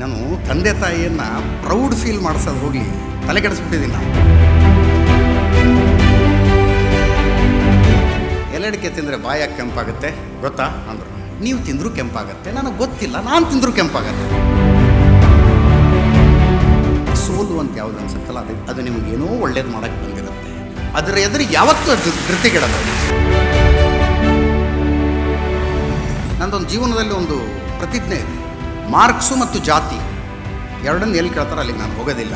ನಾನು ತಂದೆ ತಾಯಿಯನ್ನು ಪ್ರೌಡ್ ಫೀಲ್ ಮಾಡಿಸೋದು ಹೋಗಿ ತಲೆ ಕೆಡಿಸ್ಬಿಟ್ಟಿದ್ದೀನಿ ನಾನು. ಎಲ್ಲಡಿಕೆ ತಿಂದರೆ ಬಾಯಾಗ ಕೆಂಪಾಗುತ್ತೆ, ಗೊತ್ತಾ? ಅಂದರು. ನೀವು ತಿಂದರೂ ಕೆಂಪಾಗತ್ತೆ, ನನಗೆ ಗೊತ್ತಿಲ್ಲ, ನಾನು ತಿಂದರೂ ಕೆಂಪಾಗತ್ತೆ. ಸೋಲು ಅಂತ ಯಾವ್ದು ಅನ್ಸುತ್ತಲ್ಲ, ಅದು ಅದು ನಿಮಗೇನೋ ಒಳ್ಳೇದು ಮಾಡೋಕ್ಕೆ ಬಂದಿರುತ್ತೆ. ಅದರ ಎದುರು ಯಾವತ್ತೂ ಅದು ಧೃತಿಗೆಡಲ್ಲ. ನಂದೊಂದು ಜೀವನದಲ್ಲಿ ಒಂದು ಪ್ರತಿಜ್ಞೆ ಇದೆ. ಮಾರ್ಕ್ಸು ಮತ್ತು ಜಾತಿ ಎರಡನ್ನು ಎಲ್ಲಿ ಕೇಳ್ತಾರೆ ಅಲ್ಲಿಗೆ ನಾನು ಹೋಗೋದಿಲ್ಲ.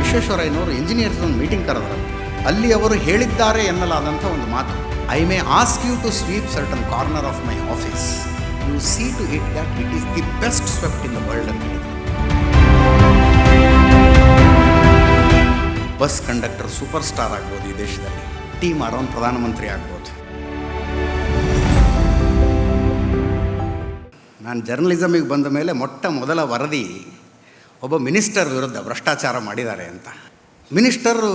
ವಿಶ್ವೇಶ್ವರಯ್ಯನವರು ಇಂಜಿನಿಯರ್ಸ್ ಒಂದು ಮೀಟಿಂಗ್ ಕರೆದ್ರು. ಅಲ್ಲಿ ಅವರು ಹೇಳಿದ್ದಾರೆ ಎನ್ನಲಾದಂಥ ಒಂದು ಮಾತು. I may ask you to sweep certain corner of my office you see to it that it is the best swept in the world ಅಂತ ಹೇಳಿದ್ರು. ಬಸ್ ಕಂಡಕ್ಟರ್ ಸೂಪರ್ ಸ್ಟಾರ್ ಆಗ್ಬೋದು ಈ ದೇಶದಲ್ಲಿ. ಟೀಮ್ ಮಾರೋನ್ ಪ್ರಧಾನಮಂತ್ರಿ ಆಗ್ಬೋದು. ನಾನು ಜರ್ನಲಿಸಮಿಗೆ ಬಂದ ಮೇಲೆ ಮೊಟ್ಟ ಮೊದಲ ವರದಿ ಒಬ್ಬ ಮಿನಿಸ್ಟರ್ ವಿರುದ್ಧ ಭ್ರಷ್ಟಾಚಾರ ಮಾಡಿದ್ದಾರೆ ಅಂತ. ಮಿನಿಸ್ಟರು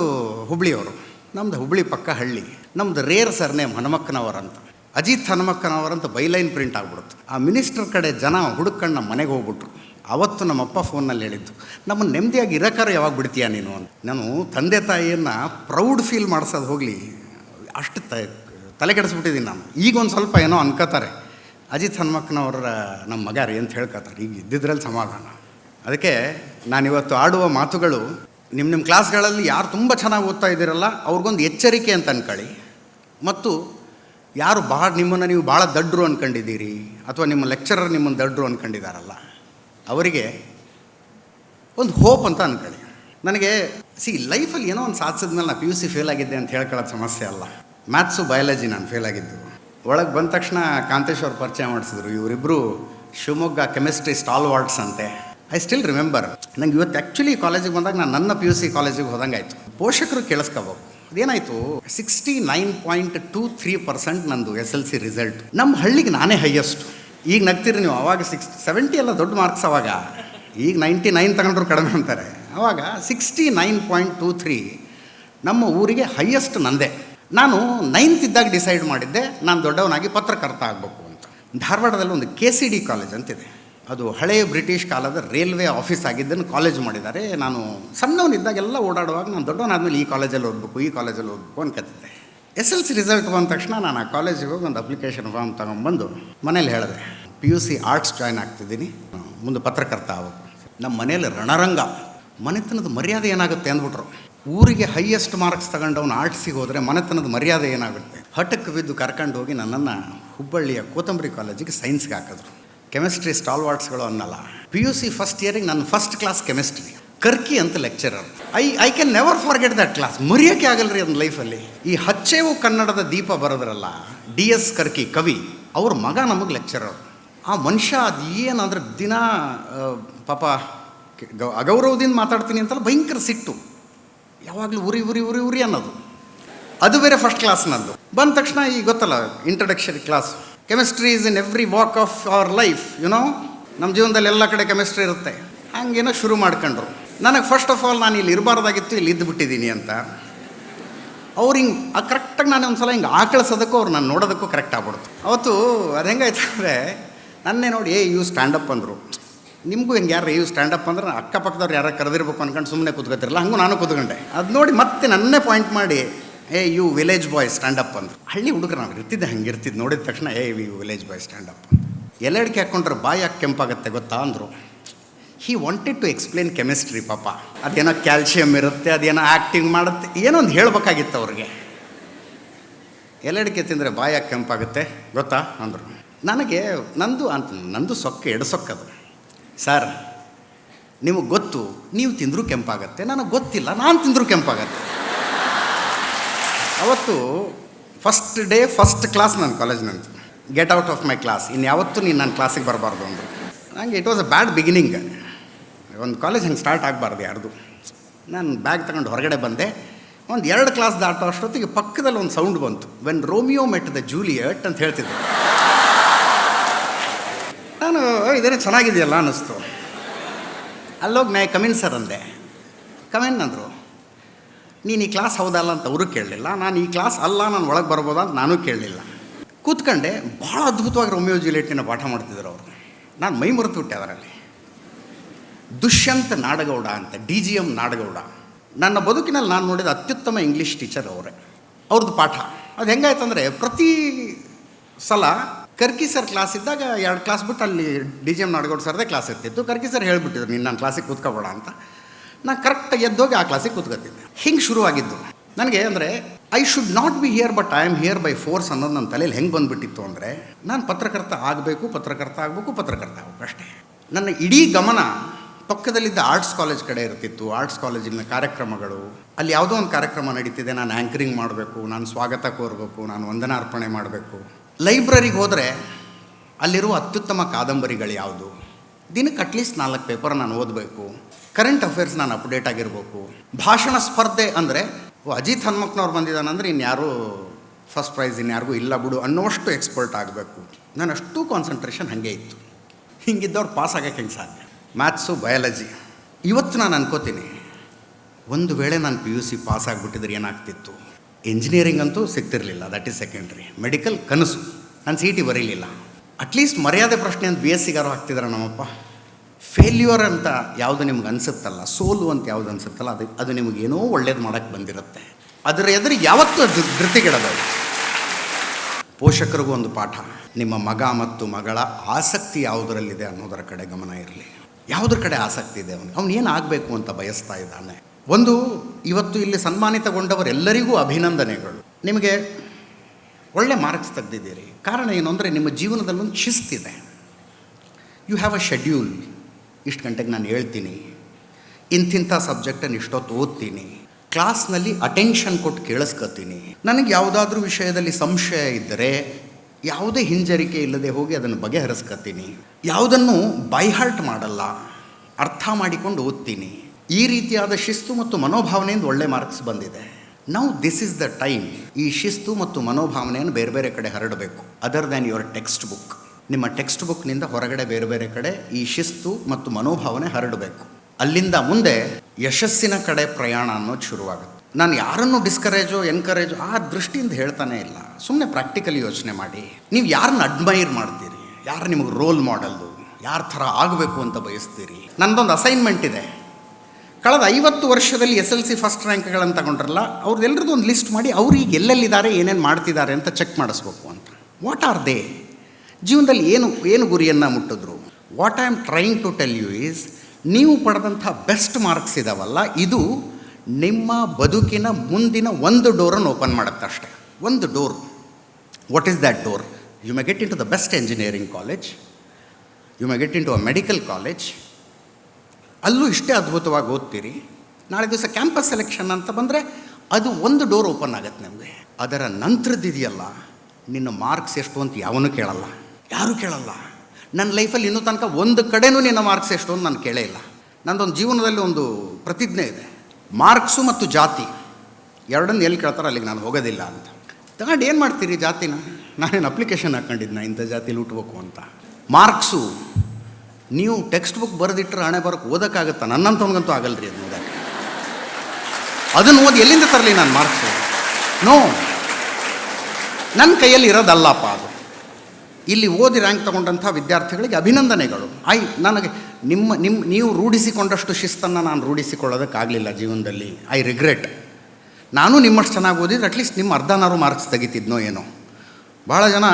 ಹುಬ್ಳಿಯವರು ನಮ್ಮದು ಹುಬ್ಳಿ ಪಕ್ಕ ಹಳ್ಳಿ ನಮ್ಮದು ರೇರ್ ಸರ್ನೇಮ್ ಹನುಮಕ್ಕನವರಂತ ಅಜಿತ್ ಹನುಮಕ್ಕನವರಂತ ಬೈಲೈನ್ ಪ್ರಿಂಟ್ ಆಗ್ಬಿಡುತ್ತೆ. ಆ ಮಿನಿಸ್ಟರ್ ಕಡೆ ಜನ ಹುಡುಕಣ್ಣ ಮನೆಗೆ ಹೋಗ್ಬಿಟ್ರು. ಅವತ್ತು ನಮ್ಮಪ್ಪ ಫೋನಲ್ಲಿ ಹೇಳಿದ್ದು ನಮ್ಮನ್ನು ನೆಮ್ಮದಿಯಾಗಿ ಇರಕಾರ ಯಾವಾಗ ಬಿಡ್ತೀಯ ನೀನು? ಅಂತ. ನಾನು ತಂದೆ ತಾಯಿಯನ್ನು ಪ್ರೌಡ್ ಫೀಲ್ ಮಾಡಿಸೋದು ಹೋಗಲಿ, ಅಷ್ಟು ತಲೆ ಕೆಡಿಸ್ಬಿಟ್ಟಿದ್ದೀನಿ ನಾನು. ಈಗ ಒಂದು ಸ್ವಲ್ಪ ಏನೋ ಅನ್ಕೋತಾರೆ. ಅಜಿತ್ ಹನುಮಕ್ಕನವರ ನಮ್ಮ ಮಗ ರೀ ಅಂತ ಹೇಳ್ಕೊತಾರೆ ಈಗ ಇದ್ದಿದ್ರಲ್ಲಿ ಸಮಾಧಾನ. ಅದಕ್ಕೆ ನಾನಿವತ್ತು ಆಡುವ ಮಾತುಗಳು ನಿಮ್ಮ ನಿಮ್ಮ ಕ್ಲಾಸ್ಗಳಲ್ಲಿ ಯಾರು ತುಂಬ ಚೆನ್ನಾಗಿ ಓದ್ತಾ ಇದ್ದೀರಲ್ಲ, ಅವ್ರಿಗೊಂದು ಎಚ್ಚರಿಕೆ ಅಂತ ಅನ್ಕೊಳ್ಳಿ. ಮತ್ತು ಯಾರು ಭಾಳ ನಿಮ್ಮನ್ನು ನೀವು ಭಾಳ ದಡ್ಡರು ಅಂದ್ಕೊಂಡಿದ್ದೀರಿ ಅಥವಾ ನಿಮ್ಮ ಲೆಕ್ಚರರ್ ನಿಮ್ಮನ್ನು ದಡ್ಡರು ಅಂದ್ಕೊಂಡಿದ್ದಾರಲ್ಲ ಅವರಿಗೆ ಒಂದು ಹೋಪ್ ಅಂತ ಅಂದ್ಕೊಳ್ಳಿ ನನಗೆ ಸಿ ಲೈಫಲ್ಲಿ ಏನೋ ಒಂದು ಸಾಧಿಸಿದ ಮೇಲೆ ನಾನು ಪಿ ಯು ಸಿ ಫೇಲ್ ಆಗಿದ್ದೆ ಅಂತ ಹೇಳ್ಕೊಳ್ಳೋದು ಸಮಸ್ಯೆ ಅಲ್ಲ. ಮ್ಯಾಥ್ಸು ಬಯಾಲಜಿ ನಾನು ಫೇಲ್ ಆಗಿದ್ದು. ಒಳಗೆ ಬಂದ ತಕ್ಷಣ ಕಾಂತೇಶ್ ಪರಿಚಯ ಮಾಡಿಸಿದ್ರು. ಇವರಿಬ್ಬರು ಶಿವಮೊಗ್ಗ ಕೆಮಿಸ್ಟ್ರಿ ಸ್ಟಾಲ್ ವಾರ್ಡ್ಸ್ ಅಂತೆ. ಐ ಸ್ಟಿಲ್ ರಿಮೆಂಬರ್ ನಂಗೆ ಇವತ್ತು ಆ್ಯಕ್ಚುಲಿ ಕಾಲೇಜಿಗೆ ಬಂದಾಗ ನಾನು ನನ್ನ ಪಿ ಯು ಸಿ ಕಾಲೇಜಿಗೆ ಹೋದಂಗೆ ಆಯಿತು ಪೋಷಕರು ಕೇಳಿಸ್ಕೋಬೇಕು. ಅದೇನಾಯಿತು? Sixty nine point two three percent ನಂದು ಎಸ್ ಎಲ್ ಸಿ ರಿಸಲ್ಟ್ ನಮ್ಮ ಹಳ್ಳಿಗೆ ನಾನೇ ಹೈಯೆಸ್ಟ್ ಈಗ ನಗ್ತೀರಿ ನೀವು, ಅವಾಗ ಸಿಕ್ಸ್ ಸೆವೆಂಟಿ ಎಲ್ಲ ದೊಡ್ಡ ಮಾರ್ಕ್ಸ್ ಅವಾಗ. ಈಗ ನೈಂಟಿ ನೈನ್ ತಗೊಂಡ್ರು ಕಡಿಮೆ ಅಂತಾರೆ. ಅವಾಗ sixty nine point two three ನಮ್ಮ ಊರಿಗೆ ಹೈಯೆಸ್ಟ್ ನಂದೇ. ನಾನು ನೈನ್ತ್ ಇದ್ದಾಗ ಡಿಸೈಡ್ ಮಾಡಿದ್ದೆ, ನಾನು ದೊಡ್ಡವನಾಗಿ ಪತ್ರಕರ್ತ ಆಗಬೇಕು ಅಂತ. ಧಾರವಾಡದಲ್ಲಿ ಒಂದು ಕೆ ಸಿ ಡಿ ಕಾಲೇಜ್ ಅಂತಿದೆ. ಅದು ಹಳೆಯ ಬ್ರಿಟಿಷ್ ಕಾಲದ ರೈಲ್ವೆ ಆಫೀಸ್ ಆಗಿದ್ದನ್ನು ಕಾಲೇಜ್ ಮಾಡಿದ್ದಾರೆ. ನಾನು ಸಣ್ಣವನಿದ್ದಾಗೆಲ್ಲ ಓಡಾಡುವಾಗ ನಾನು ದೊಡ್ಡವನಾದ್ಮೇಲೆ ಈ ಕಾಲೇಜಲ್ಲಿ ಓದಬೇಕು, ಈ ಕಾಲೇಜಲ್ಲಿ ಓದಬೇಕು ಅನ್ಕತ್ತಿದ್ದೆ ಎಸ್ ಎಲ್ ಸಿ ರಿಸಲ್ಟ್ ಬಂದ ತಕ್ಷಣ ನಾನು ಆ ಕಾಲೇಜಿಗೆ ಹೋಗಿ ಒಂದು ಅಪ್ಲಿಕೇಶನ್ ಫಾರ್ಮ್ ತೊಗೊಂಬಂದು ಮನೇಲಿ ಹೇಳಿದೆ P U C arts join ಆಗ್ತಿದ್ದೀನಿ, ಮುಂದೆ ಪತ್ರಕರ್ತ ಆಗಬೇಕು. ನಮ್ಮ ಮನೇಲಿ ರಣರಂಗ, ಮನೆತನದ ಮರ್ಯಾದೆ ಏನಾಗುತ್ತೆ ಅಂದ್ಬಿಟ್ರು. ಊರಿಗೆ ಹೈಯೆಸ್ಟ್ ಮಾರ್ಕ್ಸ್ ತಗೊಂಡವನು ಆರ್ಟ್ಸಿಗೆ ಹೋದರೆ ಮನೆತನದ ಮರ್ಯಾದೆ ಏನಾಗುತ್ತೆ? ಹಠಕ್ಕೆ ಬಿದ್ದು ಕರ್ಕೊಂಡು ಹೋಗಿ ನನ್ನನ್ನು ಹುಬ್ಬಳ್ಳಿಯ ಕೋತಂಬರಿ ಕಾಲೇಜಿಗೆ ಸೈನ್ಸ್ಗೆ ಹಾಕಿದ್ರು. ಕೆಮಿಸ್ಟ್ರಿ ಸ್ಟಾಲ್ ವಾರ್ಟ್ಸ್ಗಳು ಅನ್ನಲ್ಲ. ಪಿ ಯು ಸಿ ಫಸ್ಟ್ ಇಯರಿಗೆ ನನ್ನ ಫಸ್ಟ್ ಕ್ಲಾಸ್ ಕೆಮಿಸ್ಟ್ರಿ ಕರ್ಕಿ ಅಂತ lecturer I I can never forget that class ಮರೆಯೋಕ್ಕೆ ಆಗಲ್ಲ ರೀ ಅದನ್ನ ಲೈಫಲ್ಲಿ ಈ ಹಚ್ಚೇವು ಕನ್ನಡದ ದೀಪ ಬರೋದ್ರಲ್ಲ, ಡಿ ಎಸ್ ಕರ್ಕಿ ಕವಿ, ಅವ್ರ ಮಗ ನಮಗೆ ಲೆಕ್ಚರರ್ ಆ ಮನುಷ್ಯ ಅದು ಏನಂದ್ರೆ ದಿನ ಪಾಪ ಅಗೌರವದಿಂದ ಮಾತಾಡ್ತೀನಿ ಅಂತಲ್ಲ ಭಯಂಕರ ಸಿಟ್ಟು. ಯಾವಾಗಲೂ ಉರಿ ಉರಿ ಉರಿ ಉರಿ ಅನ್ನೋದು. ಅದು ಬೇರೆ ಫಸ್ಟ್ ಕ್ಲಾಸ್ ನಂದು ಬಂದ ತಕ್ಷಣ ಈಗ ಗೊತ್ತಲ್ಲ introduction class chemistry is in every walk of our life you know ನಮ್ಮ ಜೀವನದಲ್ಲಿ ಎಲ್ಲ ಕಡೆ ಕೆಮಿಸ್ಟ್ರಿ ಇರುತ್ತೆ. ಹಂಗೇನೋ ಶುರು ಮಾಡ್ಕೊಂಡ್ರು. ನನಗೆ ಫಸ್ಟ್ ಆಫ್ ಆಲ್ ನಾನು ಇಲ್ಲಿ ಇರಬಾರ್ದಾಗಿತ್ತು, ಇಲ್ಲಿ ಇದ್ದು ಬಿಟ್ಟಿದ್ದೀನಿ ಅಂತ. ಅವ್ರು ಹಿಂಗೆ, ಆ ಕರೆಕ್ಟಾಗಿ ನಾನು ಒಂದು ಸಲ ಹಿಂಗೆ ಆಕಳಿಸೋದಕ್ಕೂ ಅವ್ರು ನಾನು ನೋಡೋದಕ್ಕೂ ಕರೆಕ್ಟ್ ಆಗ್ಬಿಡ್ತು. ಅವತ್ತು ಅದು ಹೆಂಗಾಯ್ತು ಅಂದರೆ ನನ್ನೇ ನೋಡಿ, ಏ ಯು ಸ್ಟ್ಯಾಂಡಪ್ ಅಂದರು. ನಿಮಗೂ ಹಿಂಗೆ ಯಾರು ಇವು ಸ್ಟ್ಯಾಂಡಪ್ ಅಂದ್ರೆ ಅಕ್ಕಪಕ್ಕದವ್ರು ಯಾರು ಕರೆದಿರ್ಬೇಕು ಅನ್ಕೊಂಡು ಸುಮ್ಮನೆ ಕೂತ್ಕೊತಿರಲ್ಲ? ಹಂಗೂ ನಾನು ಕೂತ್ಕೊಂಡೆ. ಅದು ನೋಡಿ ಮತ್ತೆ ನನ್ನೇ ಪಾಯಿಂಟ್ ಮಾಡಿ, ಏ ಯು ವಿಲೇಜ್ ಬಾಯ್ ಸ್ಟ್ಯಾಂಡಪ್ ಅಂದ್ರೆ. ಹಳ್ಳಿ ಹುಡುಗರು ನಾವು ಇರ್ತಿದ್ದೆ, ಹಂಗೆ ಇರ್ತಿದ್ದು ನೋಡಿದ ತಕ್ಷಣ, hey you village boy stand up ಎಲ್ಲಡಿಕೆ ಹಾಕ್ಕೊಂಡ್ರೆ ಬಾಯಿ ಯಾಕೆ ಕೆಂಪಾಗುತ್ತೆ ಗೊತ್ತಾ ಅಂದರು. He wanted to explain chemistry ಪಾಪ. ಅದೇನೋ ಕ್ಯಾಲ್ಸಿಯಂ ಇರುತ್ತೆ, ಅದೇನೋ ಆ್ಯಕ್ಟಿಂಗ್ ಮಾಡುತ್ತೆ, ಏನೋ ಒಂದು ಹೇಳಬೇಕಾಗಿತ್ತು ಅವ್ರಿಗೆ. ಎಲ್ಲಡಿಕೆ ತಿಂದರೆ ಬಾಯಾಗ ಕೆಂಪಾಗುತ್ತೆ ಗೊತ್ತಾ ಅಂದರು. ನನಗೆ ನಂದು ಅಂತ ನಂದು ಸೊಕ್ಕೆ ಎಡಸೊಕ್ಕದು ಸರ್, ನಿಮಗೆ ಗೊತ್ತು, ನೀವು ತಿಂದರೂ ಕೆಂಪಾಗತ್ತೆ, ನನಗೆ ಗೊತ್ತಿಲ್ಲ, ನಾನು ತಿಂದರೂ ಕೆಂಪಾಗತ್ತೆ. ಅವತ್ತು ಫಸ್ಟ್ ಡೇ ಫಸ್ಟ್ ಕ್ಲಾಸ್ ನನ್ನ ಕಾಲೇಜ್ನಂತ get out of my class ಇನ್ನು ಯಾವತ್ತೂ ನೀನು ನನ್ನ ಕ್ಲಾಸಿಗೆ ಬರಬಾರ್ದು ಅಂದರು. ನನಗೆ it was a bad beginning ಒಂದು ಕಾಲೇಜ್ ಹಂಗೆ ಸ್ಟಾರ್ಟ್ ಆಗಬಾರ್ದು ಯಾರ್ದು. ನಾನು ಬ್ಯಾಗ್ ತಗೊಂಡು ಹೊರಗಡೆ ಬಂದೆ. ಒಂದು ಎರಡು ಕ್ಲಾಸ್ ದಾಟೋ ಅಷ್ಟೊತ್ತಿಗೆ ಪಕ್ಕದಲ್ಲಿ ಒಂದು ಸೌಂಡ್ ಬಂತು. When Romeo met the Juliet ಅಂತ ಹೇಳ್ತಿದ್ದೆ ನಾನು ಇದನ್ನು ಇದೇನೋ ಚೆನ್ನಾಗಿದೆಯಲ್ಲ ಅನ್ನಿಸ್ತು. ಅಲ್ಲೋಗಿ ನಾ ಕಮಿನ್ ಸರ್ ಅಂದೆ. ಕಮಿನ್ ಅಂದರು, ನೀನು ಈ ಕ್ಲಾಸ್ ಹೌದಲ್ಲ ಅಂತ ಅವರು ಕೇಳಲಿಲ್ಲ. ನಾನು ಈ ಕ್ಲಾಸ್ ಅಲ್ಲ, ನಾನು ಒಳಗೆ ಬರ್ಬೋದಾ ಅಂತ ನಾನು ಕೇಳಲಿಲ್ಲ. ಕೂತ್ಕೊಂಡೆ, ಭಾಳ ಅದ್ಭುತವಾಗಿ ರೋಮಿಯೋ ಜೂಲಿಯೆಟ್ಟಿನ ಪಾಠ ಮಾಡ್ತಿದ್ರು ಅವರು. ನಾನು ಮೈ ಮರೆತು ಬಿಟ್ಟೆ ಅದರಲ್ಲಿ. ದುಷ್ಯಂತ ನಾಡಗೌಡ ಅಂತ, ಡಿ ಜಿ ಎಂ ನಾಡಗೌಡ. ನನ್ನ ಬದುಕಿನಲ್ಲಿ ನಾನು ನೋಡಿದ ಅತ್ಯುತ್ತಮ ಇಂಗ್ಲೀಷ್ ಟೀಚರ್ ಅವರೇ. ಅವ್ರದ್ದು ಪಾಠ. ಅದು ಹೆಂಗಾಯ್ತಂದರೆ ಪ್ರತಿ ಸಲ ಕರ್ಕಿ ಸರ್ ಕ್ಲಾಸ್ ಇದ್ದಾಗ ಎರಡು ಕ್ಲಾಸ್ ಬಿಟ್ಟು ಅಲ್ಲಿ ಡಿ ಜಿ ಎಂ ನಾಡಗೌಡ ಸರ್ದೇ ಕ್ಲಾಸ್ ಇರ್ತಿತ್ತು. ಕರ್ಕಿ ಸರ್ ಹೇಳ್ಬಿಟ್ಟಿದ್ರು, ನೀನು ನಾನು ಕ್ಲಾಸಿಗೆ ಕೂತ್ಕೋಬೇಡ ಅಂತ. ನಾನು ಕರೆಕ್ಟಾಗಿ ಎದ್ದೋಗಿ ಆ ಕ್ಲಾಸಿಗೆ ಕೂತ್ಕೋತಿದ್ದೆ. ಹಿಂಗೆ ಶುರುವಾಗಿದ್ದು. ನನಗೆ ಅಂದರೆ I should not be here but I am here by force ಅನ್ನೋದು ನನ್ನ ತಲೆಯಲ್ಲಿ ಹೆಂಗೆ ಬಂದುಬಿಟ್ಟಿತ್ತು ಅಂದರೆ, ನಾನು ಪತ್ರಕರ್ತ ಆಗಬೇಕು ಪತ್ರಕರ್ತ ಆಗಬೇಕು ಪತ್ರಕರ್ತ ಆಗಬೇಕು ಅಷ್ಟೇ. ನನ್ನ ಇಡೀ ಗಮನ ಪಕ್ಕದಲ್ಲಿದ್ದ ಆರ್ಟ್ಸ್ ಕಾಲೇಜ್ ಕಡೆ ಇರ್ತಿತ್ತು. ಆರ್ಟ್ಸ್ ಕಾಲೇಜಿನ ಕಾರ್ಯಕ್ರಮಗಳು. ಅಲ್ಲಿ ಯಾವುದೋ ಒಂದು ಕಾರ್ಯಕ್ರಮ ನಡೀತಿದೆ. ನಾನು ಆ್ಯಂಕರಿಂಗ್ ಮಾಡಬೇಕು, ನಾನು ಸ್ವಾಗತ ಕೋರಬೇಕು, ನಾನು ವಂದನಾರ್ಪಣೆ ಮಾಡಬೇಕು. ಲೈಬ್ರರಿಗೆ ಹೋದರೆ ಅಲ್ಲಿರುವ ಅತ್ಯುತ್ತಮ ಕಾದಂಬರಿಗಳು ಯಾವುದು? ದಿನಕ್ಕೆ ಅಟ್ಲೀಸ್ಟ್ ನಾಲ್ಕು ಪೇಪರ್ ನಾನು ಓದಬೇಕು. ಕರೆಂಟ್ ಅಫೇರ್ಸ್ ನಾನು ಅಪ್ಡೇಟ್ ಆಗಿರಬೇಕು. ಭಾಷಣ ಸ್ಪರ್ಧೆ ಅಂದರೆ ಅಜಿತ್ ಹನ್ಮಕ್ನವ್ರು ಬಂದಿದ್ದಾನಂದ್ರೆ ಇನ್ಯಾರೂ ಫಸ್ಟ್ ಪ್ರೈಸ್ ಇನ್ಯಾರಿಗೂ ಇಲ್ಲ ಬಿಡು ಅನ್ನೋಷ್ಟು ಎಕ್ಸ್ಪರ್ಟ್ ಆಗಬೇಕು. ನಾನು ಅಷ್ಟು ಕಾನ್ಸಂಟ್ರೇಷನ್ ಹಾಗೆ ಇತ್ತು. ಹಿಂಗಿದ್ದವ್ರು ಪಾಸ್ ಆಗೋಕ್ಕೆ ಹೆಂಗೆ ಸಾಧ್ಯ? ಮ್ಯಾಥ್ಸು ಬಯಾಲಜಿ ಇವತ್ತು ನಾನು ಅನ್ಕೋತೀನಿ, ಒಂದು ವೇಳೆ ನಾನು ಪಿ ಯು ಸಿ ಪಾಸ್ ಆಗಿಬಿಟ್ಟಿದ್ರೆ ಏನಾಗ್ತಿತ್ತು? ಇಂಜಿನಿಯರಿಂಗ್ ಅಂತೂ ಸಿಗ್ತಿರಲಿಲ್ಲ. ದಟ್ ಈಸ್ ಸೆಕೆಂಡ್ರಿ ಮೆಡಿಕಲ್ ಕನಸು. ನಾನು ಸಿ ಟಿ ಬರೀಲಿಲ್ಲ. ಅಟ್ಲೀಸ್ಟ್ ಮರ್ಯಾದೆ ಪ್ರಶ್ನೆ ಅಂತ ಬಿ ಎಸ್ ಸಿಗಾರು ಹಾಕ್ತಿದ್ದಾರೆ ನಮ್ಮಪ್ಪ. ಫೇಲ್ಯೂರ್ ಅಂತ ಯಾವುದು ನಿಮ್ಗೆ ಅನಿಸುತ್ತಲ್ಲ, ಸೋಲು ಅಂತ ಯಾವುದು ಅನಿಸುತ್ತಲ್ಲ, ಅದು ಅದು ನಿಮಗೇನೋ ಒಳ್ಳೇದು ಮಾಡೋಕ್ಕೆ ಬಂದಿರುತ್ತೆ. ಅದರ ಎದುರು ಯಾವತ್ತೂ ಅದು ಧೃತಿಗೆಡೋದು ಪೋಷಕರಿಗೂ ಒಂದು ಪಾಠ. ನಿಮ್ಮ ಮಗ ಮತ್ತು ಮಗಳ ಆಸಕ್ತಿ ಯಾವುದರಲ್ಲಿದೆ ಅನ್ನೋದರ ಕಡೆ ಗಮನ ಇರಲಿ. ಯಾವುದ್ರ ಕಡೆ ಆಸಕ್ತಿ ಇದೆ ಅವನು ಅವನು ಏನು ಆಗಬೇಕು ಅಂತ ಬಯಸ್ತಾ ಇದ್ದಾನೆ? ಒಂದು, ಇವತ್ತು ಇಲ್ಲಿ ಸನ್ಮಾನಿತಗೊಂಡವರೆಲ್ಲರಿಗೂ ಅಭಿನಂದನೆಗಳು. ನಿಮಗೆ ಒಳ್ಳೆ ಮಾರ್ಕ್ಸ್ ತೆಗೆದಿದ್ದೀರಿ. ಕಾರಣ ಏನು ಅಂದರೆ ನಿಮ್ಮ ಜೀವನದಲ್ಲಿ ಒಂದು ಶಿಸ್ತಿದೆ ಯು ಹ್ಯಾವ್ ಅ ಶೆಡ್ಯೂಲ್ ಇಷ್ಟು ಗಂಟೆಗೆ ನಾನು ಹೇಳ್ತೀನಿ. ಇಂತಿಂಥ ಸಬ್ಜೆಕ್ಟನ್ನು ಇಷ್ಟೊತ್ತು ಓದ್ತೀನಿ. ಕ್ಲಾಸ್ನಲ್ಲಿ ಅಟೆನ್ಷನ್ ಕೊಟ್ಟು ಕೇಳಿಸ್ಕೊತೀನಿ. ನನಗೆ ಯಾವುದಾದ್ರೂ ವಿಷಯದಲ್ಲಿ ಸಂಶಯ ಇದ್ದರೆ ಯಾವುದೇ ಹಿಂಜರಿಕೆ ಇಲ್ಲದೆ ಹೋಗಿ ಅದನ್ನು ಬಗೆಹರಿಸ್ಕೊತೀನಿ. ಯಾವುದನ್ನು ಬೈಹಾರ್ಟ್ ಮಾಡಲ್ಲ. ಅರ್ಥ ಮಾಡಿಕೊಂಡು ಓದ್ತೀನಿ. ಈ ರೀತಿಯಾದ ಶಿಸ್ತು ಮತ್ತು ಮನೋಭಾವನೆಯಿಂದ ಒಳ್ಳೆ ಮಾರ್ಕ್ಸ್ ಬಂದಿದೆ. Now this is the time ಈ ಶಿಸ್ತು ಮತ್ತು ಮನೋಭಾವನೆಯನ್ನು ಬೇರೆ ಬೇರೆ ಕಡೆ ಹರಡಬೇಕು. Other than your text book ನಿಮ್ಮ ಟೆಕ್ಸ್ಟ್ ಬುಕ್ನಿಂದ ಹೊರಗಡೆ ಬೇರೆ ಬೇರೆ ಕಡೆ ಈ ಶಿಸ್ತು ಮತ್ತು ಮನೋಭಾವನೆ ಹರಡಬೇಕು. ಅಲ್ಲಿಂದ ಮುಂದೆ ಯಶಸ್ಸಿನ ಕಡೆ ಪ್ರಯಾಣ ಅನ್ನೋದು ಶುರುವಾಗುತ್ತೆ. ನಾನು ಯಾರನ್ನು ಡಿಸ್ಕರೇಜು ಎನ್ಕರೇಜು ಆ ದೃಷ್ಟಿಯಿಂದ ಹೇಳ್ತಾನೆ ಇಲ್ಲ. ಸುಮ್ಮನೆ ಪ್ರಾಕ್ಟಿಕಲಿ ಯೋಚನೆ ಮಾಡಿ. ನೀವು ಯಾರನ್ನ ಅಡ್ಮೈರ್ ಮಾಡ್ತೀರಿ? ಯಾರು ನಿಮಗೆ ರೋಲ್ ಮಾಡಲ್ದು ಯಾರ ಥರ ಆಗಬೇಕು ಅಂತ ಬಯಸ್ತೀರಿ? ನನ್ನದೊಂದು ಅಸೈನ್ಮೆಂಟ್ ಇದೆ. ಕಳೆದ ಐವತ್ತು ವರ್ಷದಲ್ಲಿ ಎಸ್ ಎಲ್ ಸಿ ಫಸ್ಟ್ ರ್ಯಾಂಕ್ಗಳನ್ನು ತಗೊಂಡ್ರಲ್ಲ ಅವ್ರದ್ದೆಲ್ಲರದ್ದು ಒಂದು ಲಿಸ್ಟ್ ಮಾಡಿ ಅವ್ರು ಈಗ ಎಲ್ಲೆಲ್ಲಿದ್ದಾರೆ, ಏನೇನು ಮಾಡ್ತಿದ್ದಾರೆ ಅಂತ ಚೆಕ್ ಮಾಡಿಸ್ಬೇಕು ಅಂತ. ವಾಟ್ ಆರ್ ದೇ ಜೀವನದಲ್ಲಿ ಏನು ಏನು ಗುರಿಯನ್ನು ಮುಟ್ಟಿದ್ರು? What I am trying to tell you is ನೀವು ಪಡೆದಂಥ ಬೆಸ್ಟ್ ಮಾರ್ಕ್ಸ್ ಇದಾವಲ್ಲ, ಇದು ನಿಮ್ಮ ಬದುಕಿನ ಮುಂದಿನ ಒಂದು ಡೋರನ್ನು ಓಪನ್ ಮಾಡುತ್ತೆ ಅಷ್ಟೇ. ಒಂದು door. What is that door you may get into the best engineering college you may get into a medical college ಅಲ್ಲೂ ಇಷ್ಟೇ ಅದ್ಭುತವಾಗಿ ಓದ್ತೀರಿ. ನಾಳೆ ದಿವಸ ಕ್ಯಾಂಪಸ್ ಸೆಲೆಕ್ಷನ್ ಅಂತ ಬಂದರೆ ಅದು ಒಂದು ಡೋರ್ ಓಪನ್ ಆಗುತ್ತೆ ನಿಮಗೆ. ಅದರ ನಂತರದಿದೆಯಲ್ಲ ನಿನ್ನ ಮಾರ್ಕ್ಸ್ ಎಷ್ಟು ಅಂತ ಯಾವನೂ ಕೇಳಲ್ಲ. ಯಾರೂ ಕೇಳಲ್ಲ. ನನ್ನ ಲೈಫಲ್ಲಿ ಇನ್ನೂ ತನಕ ಒಂದು ಕಡೆನೂ ನಿನ್ನ ಮಾರ್ಕ್ಸ್ ಎಷ್ಟು ಅಂತ ನಾನು ಕೇಳೇ ಇಲ್ಲ. ನನ್ನದೊಂದು ಜೀವನದಲ್ಲಿ ಒಂದು ಪ್ರತಿಜ್ಞೆ ಇದೆ. ಮಾರ್ಕ್ಸು ಮತ್ತು ಜಾತಿ. ಎರಡನ್ನು ಎಲ್ಲಿ ಕೇಳ್ತಾರೆ ಅಲ್ಲಿಗೆ ನಾನು ಹೋಗೋದಿಲ್ಲ ಅಂತ. ತಗೊಂಡು ಏನು ಮಾಡ್ತೀರಿ ಜಾತಿನ? ನಾನೇನು ಅಪ್ಲಿಕೇಶನ್ ಹಾಕೊಂಡಿದ್ನ ಇಂಥ ಜಾತಿಲಿ ಹುಟ್ಟಬೇಕು ಅಂತ. ಮಾರ್ಕ್ಸು. ನೀವು ಟೆಕ್ಸ್ಟ್ ಬುಕ್ ಬರೆದಿಟ್ಟರೆ ಹಣೆ ಬರೋಕ್ಕೆ ಓದೋಕ್ಕಾಗತ್ತಾ? ನನ್ನಂಥವ್ನಿಗಂತೂ ಆಗಲ್ರಿ ಅದು ಓದಕ್ಕೆ. ಅದನ್ನು ಓದಿ ಎಲ್ಲಿಂದ ತರಲಿ ನಾನು ಮಾರ್ಕ್ಸು ನೋ ನನ್ನ ಕೈಯಲ್ಲಿ ಇರೋದಲ್ಲಪ್ಪ ಅದು. ಇಲ್ಲಿ ಓದಿ ರ್ಯಾಂಕ್ ತಗೊಂಡಂಥ ವಿದ್ಯಾರ್ಥಿಗಳಿಗೆ ಅಭಿನಂದನೆಗಳು. ಐ, ನನಗೆ ನಿಮ್ಮ ನಿಮ್ಮ ನೀವು ರೂಢಿಸಿಕೊಂಡಷ್ಟು ಶಿಸ್ತನ್ನು ನಾನು ರೂಢಿಸಿಕೊಳ್ಳೋದಕ್ಕಾಗಲಿಲ್ಲ ಜೀವನದಲ್ಲಿ. ಐ ರಿಗ್ರೆಟ್ ನಾನು ನಿಮ್ಮಷ್ಟು ಚೆನ್ನಾಗಿ ಓದಿದ್ರೆ ಅಟ್ಲೀಸ್ಟ್ ನಿಮ್ಮ ಅರ್ಧನಾರು ಮಾರ್ಕ್ಸ್ ತೆಗಿತಿದ್ನೋ ಏನೋ. ಭಾಳ ಜನ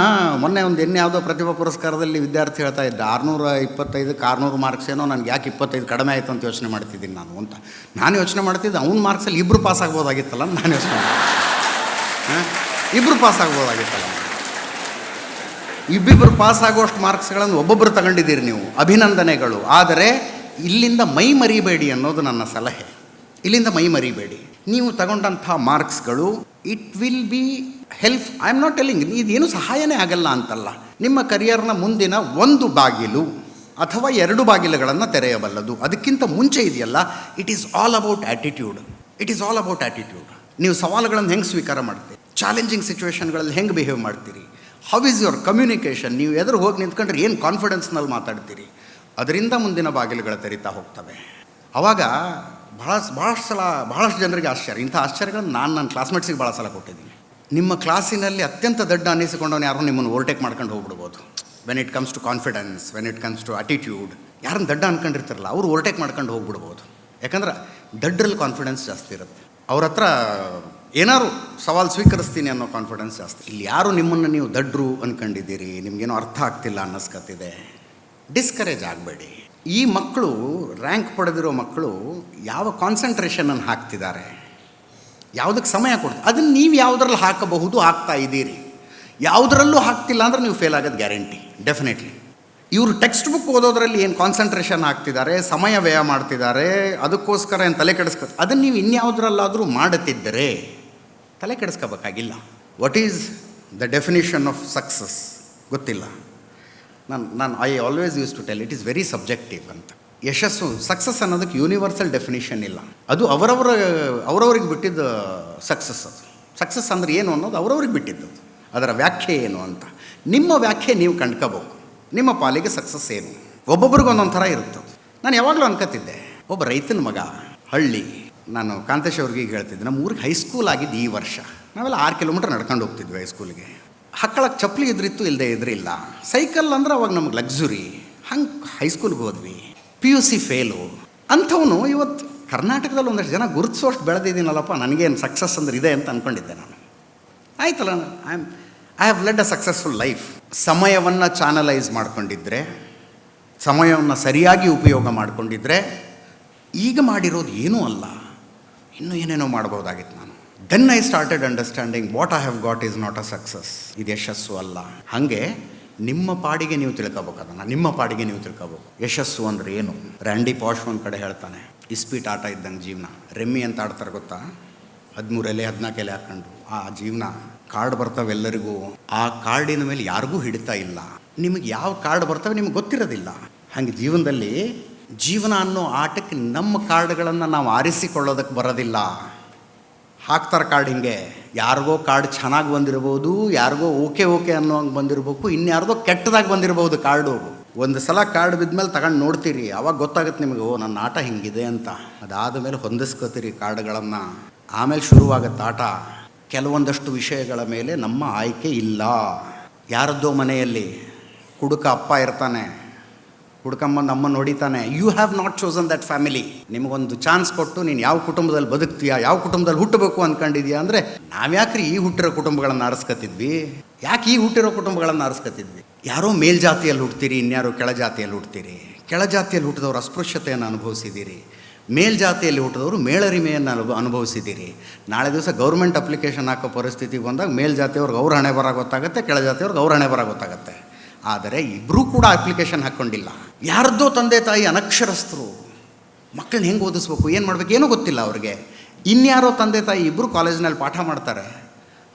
ಮೊನ್ನೆ ಒಂದು ಎಣ್ಣೆ ಯಾವುದೋ ಪ್ರತಿಭಾ ಪುರಸ್ಕಾರದಲ್ಲಿ ವಿದ್ಯಾರ್ಥಿ ಹೇಳ್ತಾ ಇದ್ದ, ಆರುನೂರ ಇಪ್ಪತ್ತೈದಕ್ಕೆ ಆರುನೂರು ಮಾರ್ಕ್ಸ್ ಏನೋ ನನಗೆ ಯಾಕೆ ಇಪ್ಪತ್ತೈದು ಕಡಿಮೆ ಆಯಿತು ಅಂತ ಯೋಚನೆ ಮಾಡ್ತಿದ್ದೀನಿ ನಾನು, ಅಂತ. ನಾನು ಯೋಚನೆ ಮಾಡ್ತಿದ್ದೆ, ಅವ್ನ ಮಾರ್ಕ್ಸಲ್ಲಿ ಇಬ್ಬರು ಪಾಸ್ ಆಗ್ಬೋದಾಗಿತ್ತಲ್ಲ ನಾನು ಯೋಚನೆ ಇಬ್ಬರು ಪಾಸ್ ಆಗ್ಬೋದಾಗಿತ್ತಲ್ಲ. ಇಬ್ಬಿಬ್ಬರು ಪಾಸ್ ಆಗುವಷ್ಟು ಮಾರ್ಕ್ಸ್ಗಳನ್ನು ಒಬ್ಬೊಬ್ಬರು ತಗೊಂಡಿದ್ದೀರಿ ನೀವು, ಅಭಿನಂದನೆಗಳು. ಆದರೆ ಇಲ್ಲಿಂದ ಮೈ ಮರಿಬೇಡಿ ಅನ್ನೋದು ನನ್ನ ಸಲಹೆ. ಇಲ್ಲಿಂದ ಮೈ ಮರಿಬೇಡಿ. ನೀವು ತಗೊಂಡಂಥ ಮಾರ್ಕ್ಸ್ಗಳು it will be help I am not telling ಇದೇನು ಸಹಾಯನೇ ಆಗಲ್ಲ ಅಂತಲ್ಲ. ನಿಮ್ಮ ಕರಿಯರ್ನ ಮುಂದಿನ ಒಂದು ಬಾಗಿಲು ಅಥವಾ ಎರಡು ಬಾಗಿಲುಗಳನ್ನು ತೆರೆಯಬಲ್ಲದು. ಅದಕ್ಕಿಂತ ಮುಂಚೆ ಇದೆಯಲ್ಲ it is all about attitude it is all about attitude ನೀವು ಸವಾಲುಗಳನ್ನು ಹೆಂಗೆ ಸ್ವೀಕಾರ ಮಾಡ್ತೀರಿ? ಚಾಲೆಂಜಿಂಗ್ ಸಿಚುವೇಷನ್ಗಳಲ್ಲಿ ಹೆಂಗೆ ಬಿಹೇವ್ ಮಾಡ್ತೀರಿ? ಹೌ ಈಸ್ ಯುವರ್ ಕಮ್ಯುನಿಕೇಷನ್ ನೀವು ಎದುರು ಹೋಗಿ ನಿಂತ್ಕೊಂಡ್ರೆ ಏನು ಕಾನ್ಫಿಡೆನ್ಸ್ನಲ್ಲಿ ಮಾತಾಡ್ತೀರಿ? ಅದರಿಂದ ಮುಂದಿನ ಬಾಗಿಲುಗಳು ತೆರೀತಾ ಹೋಗ್ತವೆ. ಆವಾಗ ಭಾಳ ಭಾಳಷ್ಟು ಸಲ ಭಾಳಷ್ಟು ಜನರಿಗೆ ಆಶ್ಚರ್ಯ. ಇಂಥ ಆಶ್ಚರ್ಯಗಳನ್ನು ನಾನು ನನ್ನ ಕ್ಲಾಸ್ಮೇಟ್ಸಿಗೆ ಭಾಳ ಸಲ ಕೊಟ್ಟಿದ್ದೀನಿ. ನಿಮ್ಮ ಕ್ಲಾಸಿನಲ್ಲಿ ಅತ್ಯಂತ ದೊಡ್ಡ ಅನ್ನಿಸಿಕೊಂಡವನು ಯಾರು ನಿಮ್ಮನ್ನು ಓವರ್ಟೇಕ್ ಮಾಡ್ಕೊಂಡು ಹೋಗ್ಬಿಡ್ಬೋದು. When it comes to confidence when it comes to attitude ಯಾರನ್ನ ದಡ್ಡ ಅನ್ಕೊಂಡಿರ್ತಾರಲ್ಲ, ಅವರು ಓವರ್ಟೇಕ್ ಮಾಡ್ಕೊಂಡು ಹೋಗ್ಬಿಡ್ಬೋದು. ಯಾಕಂದ್ರೆ ದಡ್ಡ್ರಲ್ಲಿ ಕಾನ್ಫಿಡೆನ್ಸ್ ಜಾಸ್ತಿ ಇರುತ್ತೆ. ಅವ್ರ ಹತ್ರ ಏನಾದ್ರು ಸವಾಲು ಸ್ವೀಕರಿಸ್ತೀನಿ ಅನ್ನೋ ಕಾನ್ಫಿಡೆನ್ಸ್ ಜಾಸ್ತಿ. ಇಲ್ಲಿ ಯಾರು ನಿಮ್ಮನ್ನು ನೀವು ದಡ್ರು ಅನ್ಕೊಂಡಿದ್ದೀರಿ? ನಿಮಗೇನೋ ಅರ್ಥ ಆಗ್ತಿಲ್ಲ ಅನ್ನಿಸ್ಕತ್ತಿದೆ. ಡಿಸ್ಕರೇಜ್ ಆಗಬೇಡಿ. ಈ ಮಕ್ಕಳು ರ್ಯಾಂಕ್ ಪಡೆದಿರೋ ಮಕ್ಕಳು ಯಾವ ಕಾನ್ಸಂಟ್ರೇಷನನ್ನು ಹಾಕ್ತಿದ್ದಾರೆ? ಯಾವುದಕ್ಕೆ ಸಮಯ ಕೊಡ್ತಾರೆ ಅದನ್ನು ನೀವು ಯಾವುದ್ರಲ್ಲಿ ಹಾಕಬಹುದು, ಹಾಕ್ತಾ ಇದ್ದೀರಿ. ಯಾವುದರಲ್ಲೂ ಹಾಕ್ತಿಲ್ಲ ಅಂದ್ರೆ ನೀವು ಫೇಲ್ ಆಗೋದು ಗ್ಯಾರಂಟಿ ಡೆಫಿನೆಟ್ಲಿ ಇವರು ಟೆಕ್ಸ್ಟ್ ಬುಕ್ ಓದೋದ್ರಲ್ಲಿ ಏನು ಕಾನ್ಸಂಟ್ರೇಷನ್ ಆಗ್ತಿದ್ದಾರೆ ಸಮಯ ವ್ಯಯ ಮಾಡ್ತಿದ್ದಾರೆ, ಅದಕ್ಕೋಸ್ಕರ ಏನು ತಲೆ ಕೆಡಿಸ್ಕೊ, ಅದನ್ನು ನೀವು ಇನ್ಯಾವುದರಲ್ಲಾದರೂ ಮಾಡುತ್ತಿದ್ದರೆ ತಲೆ ಕೆಡಿಸ್ಕೋಬೇಕಾಗಿಲ್ಲ. What is the definition of success ಗೊತ್ತಿಲ್ಲ. ನಾನು ನಾನು I always use to tell it is very subjective ಅಂತ. ಯಶಸ್ಸು ಸಕ್ಸಸ್ ಅನ್ನೋದಕ್ಕೆ ಯೂನಿವರ್ಸಲ್ ಡೆಫಿನಿಷನ್ ಇಲ್ಲ. ಅದು ಅವರವರ, ಅವರವ್ರಿಗೆ ಬಿಟ್ಟಿದ್ದ ಸಕ್ಸಸ್ ಅದು. ಸಕ್ಸಸ್ ಅಂದ್ರೆ ಏನು ಅನ್ನೋದು ಅವರವ್ರಿಗೆ ಬಿಟ್ಟಿದ್ದು. ಅದರ ವ್ಯಾಖ್ಯೆ ಏನು ಅಂತ. ನಿಮ್ಮ ವ್ಯಾಖ್ಯೆ ನೀವು ಕಂಡ್ಕೋಬೇಕು. ನಿಮ್ಮ ಪಾಲಿಗೆ ಸಕ್ಸಸ್ ಏನು? ಒಬ್ಬೊಬ್ರಿಗೆ ಒಂದೊಂದು ಥರ ಇರುತ್ತೆ. ನಾನು ಯಾವಾಗಲೂ ಅನ್ಕೋತಿದ್ದೆ ಒಬ್ಬ ರೈತನ ಮಗ, ಹಳ್ಳಿ, ನಾನು ಕಾಂತೇಶ್ ಅವ್ರಿಗೆ ಹೇಳ್ತಿದ್ದೆ, ನಮ್ಮ ಊರಿಗೆ ಹೈಸ್ಕೂಲ್ ಆಗಿದ್ದು ಈ ವರ್ಷ. ನಾವೆಲ್ಲ ಆರು ಕಿಲೋಮೀಟ್ರ್ ನಡ್ಕೊಂಡು ಹೋಗ್ತಿದ್ವಿ ಹೈಸ್ಕೂಲ್ಗೆ ಹಕ್ಕಳಕ್ಕೆ ಚಪ್ಪಲಿ ಇದ್ರಿತ್ತು ಇಲ್ಲದೆ ಇದ್ರಿಲ್ಲ ಸೈಕಲ್ ಅಂದ್ರೆ ಅವಾಗ ನಮ್ಗೆ ಲಕ್ಸುರಿ ಹಂಗೆ ಹೈಸ್ಕೂಲ್ಗೆ ಹೋದ್ವಿ. ಪಿ ಯು ಸಿ ಫೇಲು ಅಂಥವನು ಇವತ್ತು ಕರ್ನಾಟಕದಲ್ಲಿ ಒಂದಷ್ಟು ಜನ ಗುರುತಿಸೋಷ್ಟು ಬೆಳೆದಿದ್ದೀನಲ್ಲಪ್ಪ, ನನಗೇನು ಸಕ್ಸಸ್ ಅಂದ್ರೆ ಇದೆ ಅಂತ ಅಂದ್ಕೊಂಡಿದ್ದೆ ನಾನು. ಆಯ್ತಲ್ಲ I am I have led a successful life ಸಮಯವನ್ನು ಚಾನಲೈಸ್ ಮಾಡ್ಕೊಂಡಿದ್ರೆ, ಸಮಯವನ್ನು ಸರಿಯಾಗಿ ಉಪಯೋಗ ಮಾಡಿಕೊಂಡಿದ್ರೆ, ಈಗ ಮಾಡಿರೋದು ಏನೂ ಅಲ್ಲ. ಇನ್ನೂ ಏನೇನೋ ಮಾಡ್ಬೋದಾಗಿತ್ತು ನಾನು. Then I started understanding what I have got is not a success ಇದು ಯಶಸ್ಸು ಅಲ್ಲ. ಹಾಗೆ ನಿಮ್ಮ ಪಾಡಿಗೆ ನೀವು ತಿಳ್ಕೊಬೇಕು ಅದನ್ನು ನಿಮ್ಮ ಪಾಡಿಗೆ ನೀವು ತಿಳ್ಕೊಬೇಕು. ಯಶಸ್ಸು ಅಂದ್ರೆ ಏನು? ರ್ಯಾಂಡಿ ಪಾಶ್ ಒಂದು ಕಡೆ ಹೇಳ್ತಾನೆ, ಇಸ್ಪೀಟ್ ಆಟ ಇದ್ದಂಗೆ ಜೀವನ. ರೆಮ್ಮಿ ಅಂತ ಆಡ್ತಾರೆ ಗೊತ್ತಾ? ಹದಿಮೂರು ಎಲೆ ಹದಿನಾಲ್ಕು ಎಲೆ ಹಾಕೊಂಡು ಆ ಜೀವನ ಕಾರ್ಡ್ ಬರ್ತವೆ ಎಲ್ಲರಿಗೂ ಆ ಕಾರ್ಡಿನ ಮೇಲೆ ಯಾರಿಗೂ ಹಿಡಿತಾ ಇಲ್ಲ. ನಿಮಗೆ ಯಾವ ಕಾರ್ಡ್ ಬರ್ತವೆ ನಿಮ್ಗೆ ಗೊತ್ತಿರೋದಿಲ್ಲ. ಹಾಗೆ ಜೀವನದಲ್ಲಿ ಜೀವನ ಅನ್ನೋ ಆಟಕ್ಕೆ ನಮ್ಮ ಕಾರ್ಡ್ಗಳನ್ನು ನಾವು ಆರಿಸಿಕೊಳ್ಳೋದಕ್ಕೆ ಬರೋದಿಲ್ಲ. ಹಾಕ್ತಾರೆ ಕಾರ್ಡ್ ಹಿಂಗೆ. ಯಾರಿಗೋ ಕಾರ್ಡ್ ಚೆನ್ನಾಗಿ ಬಂದಿರ್ಬೋದು, ಯಾರಿಗೋ ಓಕೆ ಓಕೆ ಅನ್ನೋ ಹಂಗೆ ಬಂದಿರ್ಬೇಕು, ಇನ್ಯಾರ್ದೋ ಕೆಟ್ಟದಾಗಿ ಬಂದಿರ್ಬೋದು ಕಾರ್ಡು ಒಂದು ಸಲ ಕಾರ್ಡ್ ಬಿದ್ಮೇಲೆ ತಗೊಂಡು ನೋಡ್ತೀರಿ, ಅವಾಗ ಗೊತ್ತಾಗುತ್ತೆ ನಿಮಗೆ, ಓ ನನ್ನ ಆಟ ಹಿಂಗಿದೆ ಅಂತ. ಅದಾದ ಮೇಲೆ ಹೊಂದಿಸ್ಕೋತೀರಿ ಕಾರ್ಡ್ಗಳನ್ನು ಆಮೇಲೆ ಶುರುವಾಗುತ್ತೆ ಆಟ. ಕೆಲವೊಂದಷ್ಟು ವಿಷಯಗಳ ಮೇಲೆ ನಮ್ಮ ಆಯ್ಕೆ ಇಲ್ಲ. ಯಾರದ್ದೋ ಮನೆಯಲ್ಲಿ ಕುಡುಕ ಅಪ್ಪ ಇರ್ತಾನೆ. ಹುಡ್ಕಂಬಂದು ಅಮ್ಮ ಹೊಡಿತಾನೆ. You have not chosen that family ನಿಮಗೊಂದು ಚಾನ್ಸ್ ಕೊಟ್ಟು ನೀನು ಯಾವ ಕುಟುಂಬದಲ್ಲಿ ಬದುಕ್ತೀಯಾ, ಯಾವ ಕುಟುಂಬದಲ್ಲಿ ಹುಟ್ಟಬೇಕು ಅಂದ್ಕೊಂಡಿದ್ಯಾ ಅಂದರೆ ನಾವ್ಯಾಕ್ರಿ ಈ ಹುಟ್ಟಿರೋ ಕುಟುಂಬಗಳನ್ನು ಆರಿಸ್ಕತಿದ್ವಿ? ಯಾಕೆ ಈ ಹುಟ್ಟಿರೋ ಕುಟುಂಬಗಳನ್ನು ಆರಿಸ್ಕತಿದ್ವಿ? ಯಾರೋ ಮೇಲ್ಜಾತಿಯಲ್ಲಿ ಹುಡ್ತೀರಿ ಇನ್ಯಾರೋ ಕೆಳಜಾತಿಯಲ್ಲಿ ಹುಡ್ತೀರಿ ಕೆಳಜಾತಿಯಲ್ಲಿ ಹುಟ್ಟಿದವರು ಅಸ್ಪೃಶ್ಯತೆಯನ್ನು ಅನುಭವಿಸಿದ್ದೀರಿ. ಮೇಲ್ಜಾತಿಯಲ್ಲಿ ಹುಟ್ಟಿದವರು ಮೇಳರಿಮೆಯನ್ನು ಅನುಭವ ಅನುಭವಿಸಿದ್ದೀರಿ. ನಾಳೆ ದಿವಸ ಗೌರ್ಮೆಂಟ್ ಅಪ್ಲಿಕೇಶನ್ ಹಾಕೋ ಪರಿಸ್ಥಿತಿಗೆ ಬಂದಾಗ ಮೇಲ್ಜಾತಿಯವ್ರಿಗೆ ಅವ್ರ ಹಣೆ ಬರ ಗೊತ್ತಾಗುತ್ತೆ ಕೆಳಜಾತಿಯವ್ರಿಗೆ ಅವ್ರ ಹಣೆ ಬರ ಗೊತ್ತಾಗುತ್ತೆ. ಆದರೆ ಇಬ್ಬರೂ ಕೂಡ ಅಪ್ಲಿಕೇಶನ್ ಹಾಕ್ಕೊಂಡಿಲ್ಲ ಯಾರದ್ದೋ ತಂದೆ ತಾಯಿ ಅನಕ್ಷರಸ್ಥರು. ಮಕ್ಕಳನ್ನ ಹೆಂಗೆ ಓದಿಸ್ಬೇಕು, ಏನು ಮಾಡಬೇಕು ಏನೂ ಗೊತ್ತಿಲ್ಲ ಅವ್ರಿಗೆ. ಇನ್ಯಾರೋ ತಂದೆ ತಾಯಿ ಇಬ್ಬರು ಕಾಲೇಜ್ನಲ್ಲಿ ಪಾಠ ಮಾಡ್ತಾರೆ.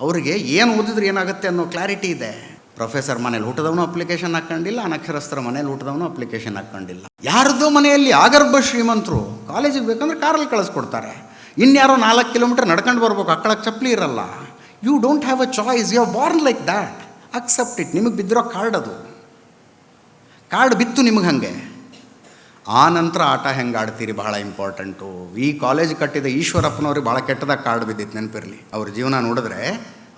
ಅವರಿಗೆ ಏನು ಓದಿದ್ರೆ ಏನಾಗುತ್ತೆ ಅನ್ನೋ ಕ್ಲಾರಿಟಿ ಇದೆ. ಪ್ರೊಫೆಸರ್ ಮನೇಲಿ ಊಟದವನು ಅಪ್ಲಿಕೇಶನ್ ಹಾಕ್ಕೊಂಡಿಲ್ಲ ಅನಕ್ಷರಸ್ಥರ ಮನೇಲಿ ಊಟದವನು ಅಪ್ಲಿಕೇಶನ್ ಹಾಕ್ಕೊಂಡಿಲ್ಲ ಯಾರದೋ ಮನೆಯಲ್ಲಿ ಆಗರ್ಭ ಶ್ರೀಮಂತರು, ಕಾಲೇಜಿಗೆ ಬೇಕಂದ್ರೆ ಕಾರಲ್ಲಿ ಕಳಿಸ್ಕೊಡ್ತಾರೆ. ಇನ್ಯಾರೋ ನಾಲ್ಕು ಕಿಲೋಮೀಟರ್ ನಡ್ಕೊಂಡು ಬರ್ಬೇಕು ಅಕ್ಕಳಕ್ಕೆ ಚಪ್ಪಲಿ ಇರಲ್ಲ. You don't have a choice you are born like that accept it ನಿಮಗೆ ಬಿದ್ದಿರೋ ಕಾರ್ಡ್ ಅದು. ಕಾರ್ಡ್ ಬಿತ್ತು ನಿಮಗೆ ಹಾಗೆ. ಆ ನಂತರ ಆಟ ಹೆಂಗೆ ಆಡ್ತೀರಿ ಬಹಳ ಇಂಪಾರ್ಟೆಂಟು ಈ ಕಾಲೇಜ್ ಕಟ್ಟಿದ ಈಶ್ವರಪ್ಪನವ್ರಿಗೆ ಭಾಳ ಕೆಟ್ಟದಾಗ ಕಾರ್ಡ್ ಬಿದ್ದಿತ್ತು ನೆನಪಿರಲಿ. ಅವ್ರ ಜೀವನ ನೋಡಿದ್ರೆ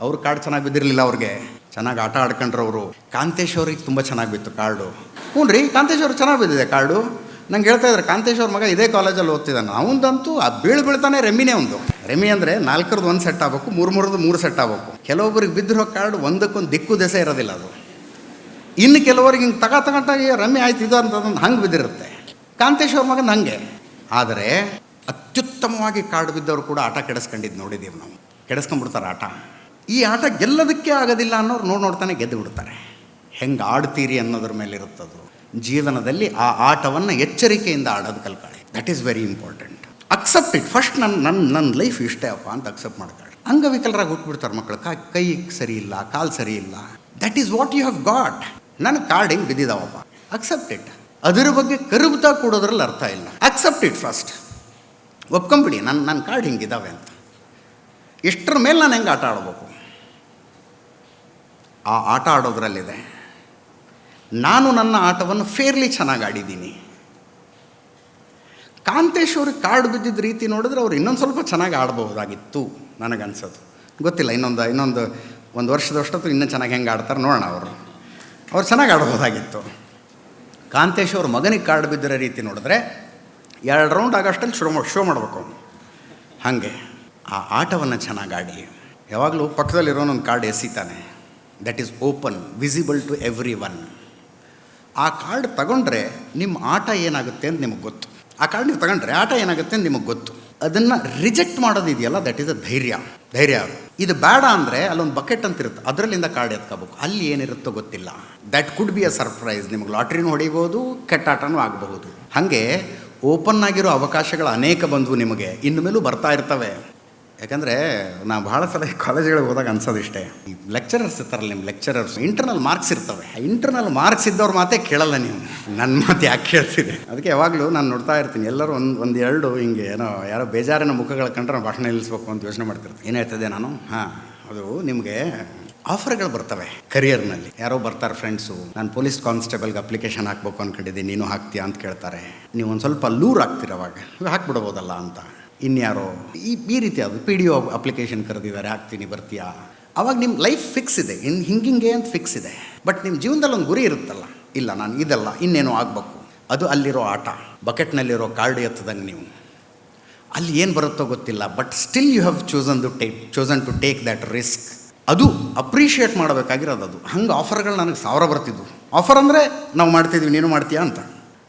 ಅವ್ರ ಕಾರ್ಡ್ ಚೆನ್ನಾಗಿ ಬಿದ್ದಿರಲಿಲ್ಲ ಅವ್ರಿಗೆ. ಚೆನ್ನಾಗಿ ಆಟ ಆಡ್ಕೊಂಡ್ರು ಅವರು ಕಾಂತೇಶ್ ಅವ್ರಿಗೆ ತುಂಬ ಚೆನ್ನಾಗಿ ಬಿತ್ತು ಕಾರ್ಡು ಹ್ಞೂ ರೀ, ಕಾಂತೇಶ್ ಚೆನ್ನಾಗಿ ಬಿದ್ದಿದೆ ಕಾರ್ಡು ನಂಗೆ ಹೇಳ್ತಾ ಇದ್ದಾರೆ ಕಾಂತೇಶ್ ಅವ್ರ ಮಗ ಇದೇ ಕಾಲೇಜಲ್ಲಿ ಓದ್ತಿದ್ದಾನೆ. ಅವಂದಂತೂ ಆ ಬೀಳು ಬೀಳ್ತಾನೆ ರೆಮ್ಮಿನೇ ಒಂದು ರೆಮಿ ಅಂದರೆ ನಾಲ್ಕರದ್ದು ಒಂದು ಸೆಟ್ ಆಗಬೇಕು, ಮೂರು ಮೂರದ್ದು ಮೂರು ಸೆಟ್ ಆಗಬೇಕು. ಕೆಲವೊಬ್ಬರಿಗೆ ಬಿದ್ದಿರೋ ಕಾರ್ಡ್ ಒಂದಕ್ಕೊಂದು ದಿಕ್ಕು ದೆಸೆ ಇರೋದಿಲ್ಲ ಅದು. ಇನ್ನು ಕೆಲವರಿಗೆ ಹಿಂಗೆ ತಗ ತಗೊಂಡಾಗ ರಮ್ಮಿ ಆಯ್ತು ಇದು ಅಂತಂದು ಹಂಗೆ ಬಿದ್ದಿರುತ್ತೆ. ಕಾಂತೇಶ್ವರ ಮಗನ ಹಂಗೆ. ಆದರೆ ಅತ್ಯುತ್ತಮವಾಗಿ ಕಾರ್ಡ್ ಬಿದ್ದವರು ಕೂಡ ಆಟ ಕೆಡಿಸ್ಕೊಂಡಿದ್ದು ನೋಡಿದ್ದೀವಿ ನಾವು. ಕೆಡಿಸ್ಕೊಂಡ್ಬಿಡ್ತಾರೆ ಆಟ. ಈ ಆಟ ಗೆಲ್ಲೋದಕ್ಕೆ ಆಗೋದಿಲ್ಲ ಅನ್ನೋರು ನೋಡಿ ನೋಡ್ತಾನೆ ಗೆದ್ದು ಬಿಡ್ತಾರೆ. ಹೆಂಗೆ ಆಡ್ತೀರಿ ಅನ್ನೋದ್ರ ಮೇಲೆ ಇರುತ್ತದು ಜೀವನದಲ್ಲಿ ಆ ಆಟವನ್ನು ಎಚ್ಚರಿಕೆಯಿಂದ ಆಡೋದು ಕಲ್ಕಾಳಿ. That is very important accept it first ನನ್ನ ನನ್ನ ನನ್ನ ಲೈಫ್ ಇಷ್ಟೇ ಅಪ್ಪ ಅಂತ ಅಕ್ಸೆಪ್ಟ್ ಮಾಡ್ಕೊಳ್ಳಿ ಅಂಗವಿಕಲರಾಗಿ ಹುಟ್ಬಿಡ್ತಾರೆ ಮಕ್ಕಳು ಕಾ, ಕೈ ಸರಿ ಇಲ್ಲ, ಕಾಲು ಸರಿ ಇಲ್ಲ. That is what you have got ನನ್ನ ಕಾರ್ಡ್ ಹಿಂಗೆ ಬಿದ್ದಿದ್ದಾವಪ್ಪ ಅಕ್ಸೆಪ್ಟ್ ಇಟ್ ಅದರ ಬಗ್ಗೆ ಕರುಬ್ತಾ ಕೊಡೋದ್ರಲ್ಲಿ ಅರ್ಥ ಇಲ್ಲ. ಅಕ್ಸೆಪ್ಟ್ ಇಟ್ ಫಸ್ಟ್ ಒಪ್ಕೊಂಬಿಡಿ ನನ್ನ ನನ್ನ ಕಾರ್ಡ್ ಹಿಂಗಿದ್ದಾವೆ ಅಂತ. ಇಷ್ಟರ ಮೇಲೆ ನಾನು ಹೆಂಗೆ ಆಟ ಆಡಬೇಕು? ಆ ಆಟ ಆಡೋದ್ರಲ್ಲಿದೆ. ನಾನು ನನ್ನ ಆಟವನ್ನು ಫೇರ್ಲಿ ಚೆನ್ನಾಗಿ ಆಡಿದ್ದೀನಿ. ಕಾಂತೇಶ್ ಅವ್ರಿಗೆ ಕಾರ್ಡ್ ಬಿದ್ದಿದ್ದ ರೀತಿ ನೋಡಿದ್ರೆ ಅವ್ರು ಇನ್ನೊಂದು ಸ್ವಲ್ಪ ಚೆನ್ನಾಗಿ ಆಡಬಹುದಾಗಿತ್ತು ನನಗನ್ಸೋದು. ಗೊತ್ತಿಲ್ಲ, ಇನ್ನೊಂದು ಇನ್ನೊಂದು ಒಂದು ವರ್ಷದಷ್ಟೊತ್ತು ಇನ್ನೂ ಚೆನ್ನಾಗಿ ಹೆಂಗೆ ಆಡ್ತಾರೆ ನೋಡೋಣ ಅವರು. ಅವ್ರು ಚೆನ್ನಾಗಿ ಆಡ್ಬೋದಾಗಿತ್ತು ಕಾಂತೇಶ್ ಅವ್ರ ಮಗನಿಗೆ ಕಾರ್ಡ್ ಬಿದ್ದಿರೋ ರೀತಿ ನೋಡಿದ್ರೆ ಎರಡು ರೌಂಡ್ ಆಗಷ್ಟಲ್ಲಿ ಶೋ ಶೋ ಮಾಡಬೇಕು ಹಾಗೆ, ಆ ಆಟವನ್ನು ಚೆನ್ನಾಗಿ ಆಡಿ. ಯಾವಾಗಲೂ ಪಕ್ಕದಲ್ಲಿರೋನೊಂದು card ಎಸಿತಾನೆ. That is open visible to everyone ಆ ಕಾರ್ಡ್ ತಗೊಂಡ್ರೆ ನಿಮ್ಮ ಆಟ ಏನಾಗುತ್ತೆ ಅಂತ ನಿಮಗೆ ಗೊತ್ತು. ಆ ಕಾರ್ಡ್ ನೀವು ತಗೊಂಡ್ರೆ ಆಟ ಏನಾಗುತ್ತೆ ನಿಮಗೆ ಗೊತ್ತು. ಅದನ್ನು ರಿಜೆಕ್ಟ್ ಮಾಡೋದಿದೆಯಲ್ಲ ದಟ್ ಈಸ್ ಅ ಧೈರ್ಯ. ಧೈರ್ಯ ಇದು ಬೇಡ ಅಂದರೆ ಅಲ್ಲೊಂದು ಬಕೆಟ್ ಅಂತ ಇರುತ್ತೆ. ಅದರಲ್ಲಿಂದ ಕಾರ್ಡ್ ಎತ್ಕೋಬೇಕು. ಅಲ್ಲಿ ಏನಿರುತ್ತೋ ಗೊತ್ತಿಲ್ಲ. That could be a surprise ನಿಮಗೆ ಲಾಟ್ರಿನೂ ಹೊಡಿಬೋದು ಕೆಟ್ಟಾಟನೂ ಆಗಬಹುದು. ಹಾಗೆ ಓಪನ್ ಆಗಿರೋ ಅವಕಾಶಗಳು ಅನೇಕ ಬಂದವು ನಿಮಗೆ. ಇನ್ನು ಮೇಲೂ ಬರ್ತಾ ಇರ್ತವೆ. ಯಾಕಂದರೆ ನಾವು ಭಾಳ ಸಲ ಕಾಲೇಜ್ಗಳಿಗೆ ಹೋದಾಗ ಅನ್ಸೋದಿಷ್ಟೇ ಈ ಲೆಕ್ಚರರ್ಸ್ ಇರ್ತಾರಲ್ಲ ನಿಮ್ಮ ಲೆಕ್ಚರರ್ಸ್ ಇಂಟರ್ನಲ್ ಮಾರ್ಕ್ಸ್ ಇರ್ತವೆ. ಇಂಟರ್ನಲ್ ಮಾರ್ಕ್ಸ್ ಇದ್ದವ್ರ ಮಾತೇ ಕೇಳಲ್ಲ ನೀವು. ನನ್ನ ಮಾತು ಯಾಕೆ ಕೇಳ್ತಿದೆ ಅದಕ್ಕೆ ಯಾವಾಗಲೂ ನಾನು ನೋಡ್ತಾ ಇರ್ತೀನಿ. ಎಲ್ಲರೂ ಒಂದು ಒಂದು ಎರಡು ಹಿಂಗೆ ಏನೋ ಯಾರೋ ಬೇಜಾರಿನ ಮುಖಗಳ ಕಂಡ್ರೆ ನಾನು ಭಾಷಣ ನಿಲ್ಲಿಸ್ಬೇಕು ಅಂತ ಯೋಚನೆ ಮಾಡ್ತಿರ್ತೀನಿ. ಏನು ಹೇಳ್ತದೆ ನಾನು? ಹಾಂ, ಅದು ನಿಮಗೆ ಆಫರ್ಗಳು ಬರ್ತವೆ ಕರಿಯರ್ನಲ್ಲಿ. ಯಾರೋ ಬರ್ತಾರೆ ಫ್ರೆಂಡ್ಸು ನಾನು ಪೊಲೀಸ್ ಕಾನ್ಸ್ಟೇಬಲ್ಗೆ ಅಪ್ಲಿಕೇಶನ್ ಹಾಕ್ಬೇಕು ಅಂದ್ಕೊಂಡಿದ್ದೀನಿ ನೀನು ಹಾಕ್ತೀಯಾ? ಅಂತ ಕೇಳ್ತಾರೆ. ನೀವು ಒಂದು ಸ್ವಲ್ಪ ಲೂರ್ ಹಾಕ್ತೀರ ಅವಾಗ. ಹಾಕ್ಬಿಡ್ಬೋದಲ್ಲ ಅಂತ. ಇನ್ಯಾರೋ? ಈ ಈ ರೀತಿ ಅದು ಪಿ ಡಿ ಒ ಅಪ್ಲಿಕೇಶನ್ ಕರೆದಿದ್ದಾರೆ ಹಾಕ್ತೀನಿ, ಬರ್ತೀಯಾ? ಅವಾಗ ನಿಮ್ಮ ಲೈಫ್ ಫಿಕ್ಸ್ ಇದೆ. ಇನ್ನು ಹಿಂಗಿಂಗೆ ಅಂತ ಫಿಕ್ಸ್ ಇದೆ. ಬಟ್ ನಿಮ್ಮ ಜೀವನದಲ್ಲಿ ಒಂದು ಗುರಿ ಇರುತ್ತಲ್ಲ? ಇಲ್ಲ, ನಾನು ಇದಲ್ಲ, ಇನ್ನೇನೋ ಆಗಬೇಕು. ಅದು ಅಲ್ಲಿರೋ ಆಟ. ಬಕೆಟ್ನಲ್ಲಿರೋ ಕಾರ್ಡ್ ಎತ್ತದಂಗೆ ನೀವು. ಅಲ್ಲಿ ಏನು ಬರುತ್ತೋ ಗೊತ್ತಿಲ್ಲ but still you have chosen to take chosen to take that risk ಅದು ಅಪ್ರಿಷಿಯೇಟ್ ಮಾಡಬೇಕಾಗಿರೋದು ಅದು. ಹಂಗೆ ಆಫರ್ಗಳು ನನಗೆ ಸಾವಿರ ಬರ್ತಿದ್ವು. ಆಫರ್ ಅಂದರೆ, ನಾವು ಮಾಡ್ತಿದ್ವಿ, ನೀನು ಮಾಡ್ತೀಯಾ ಅಂತ.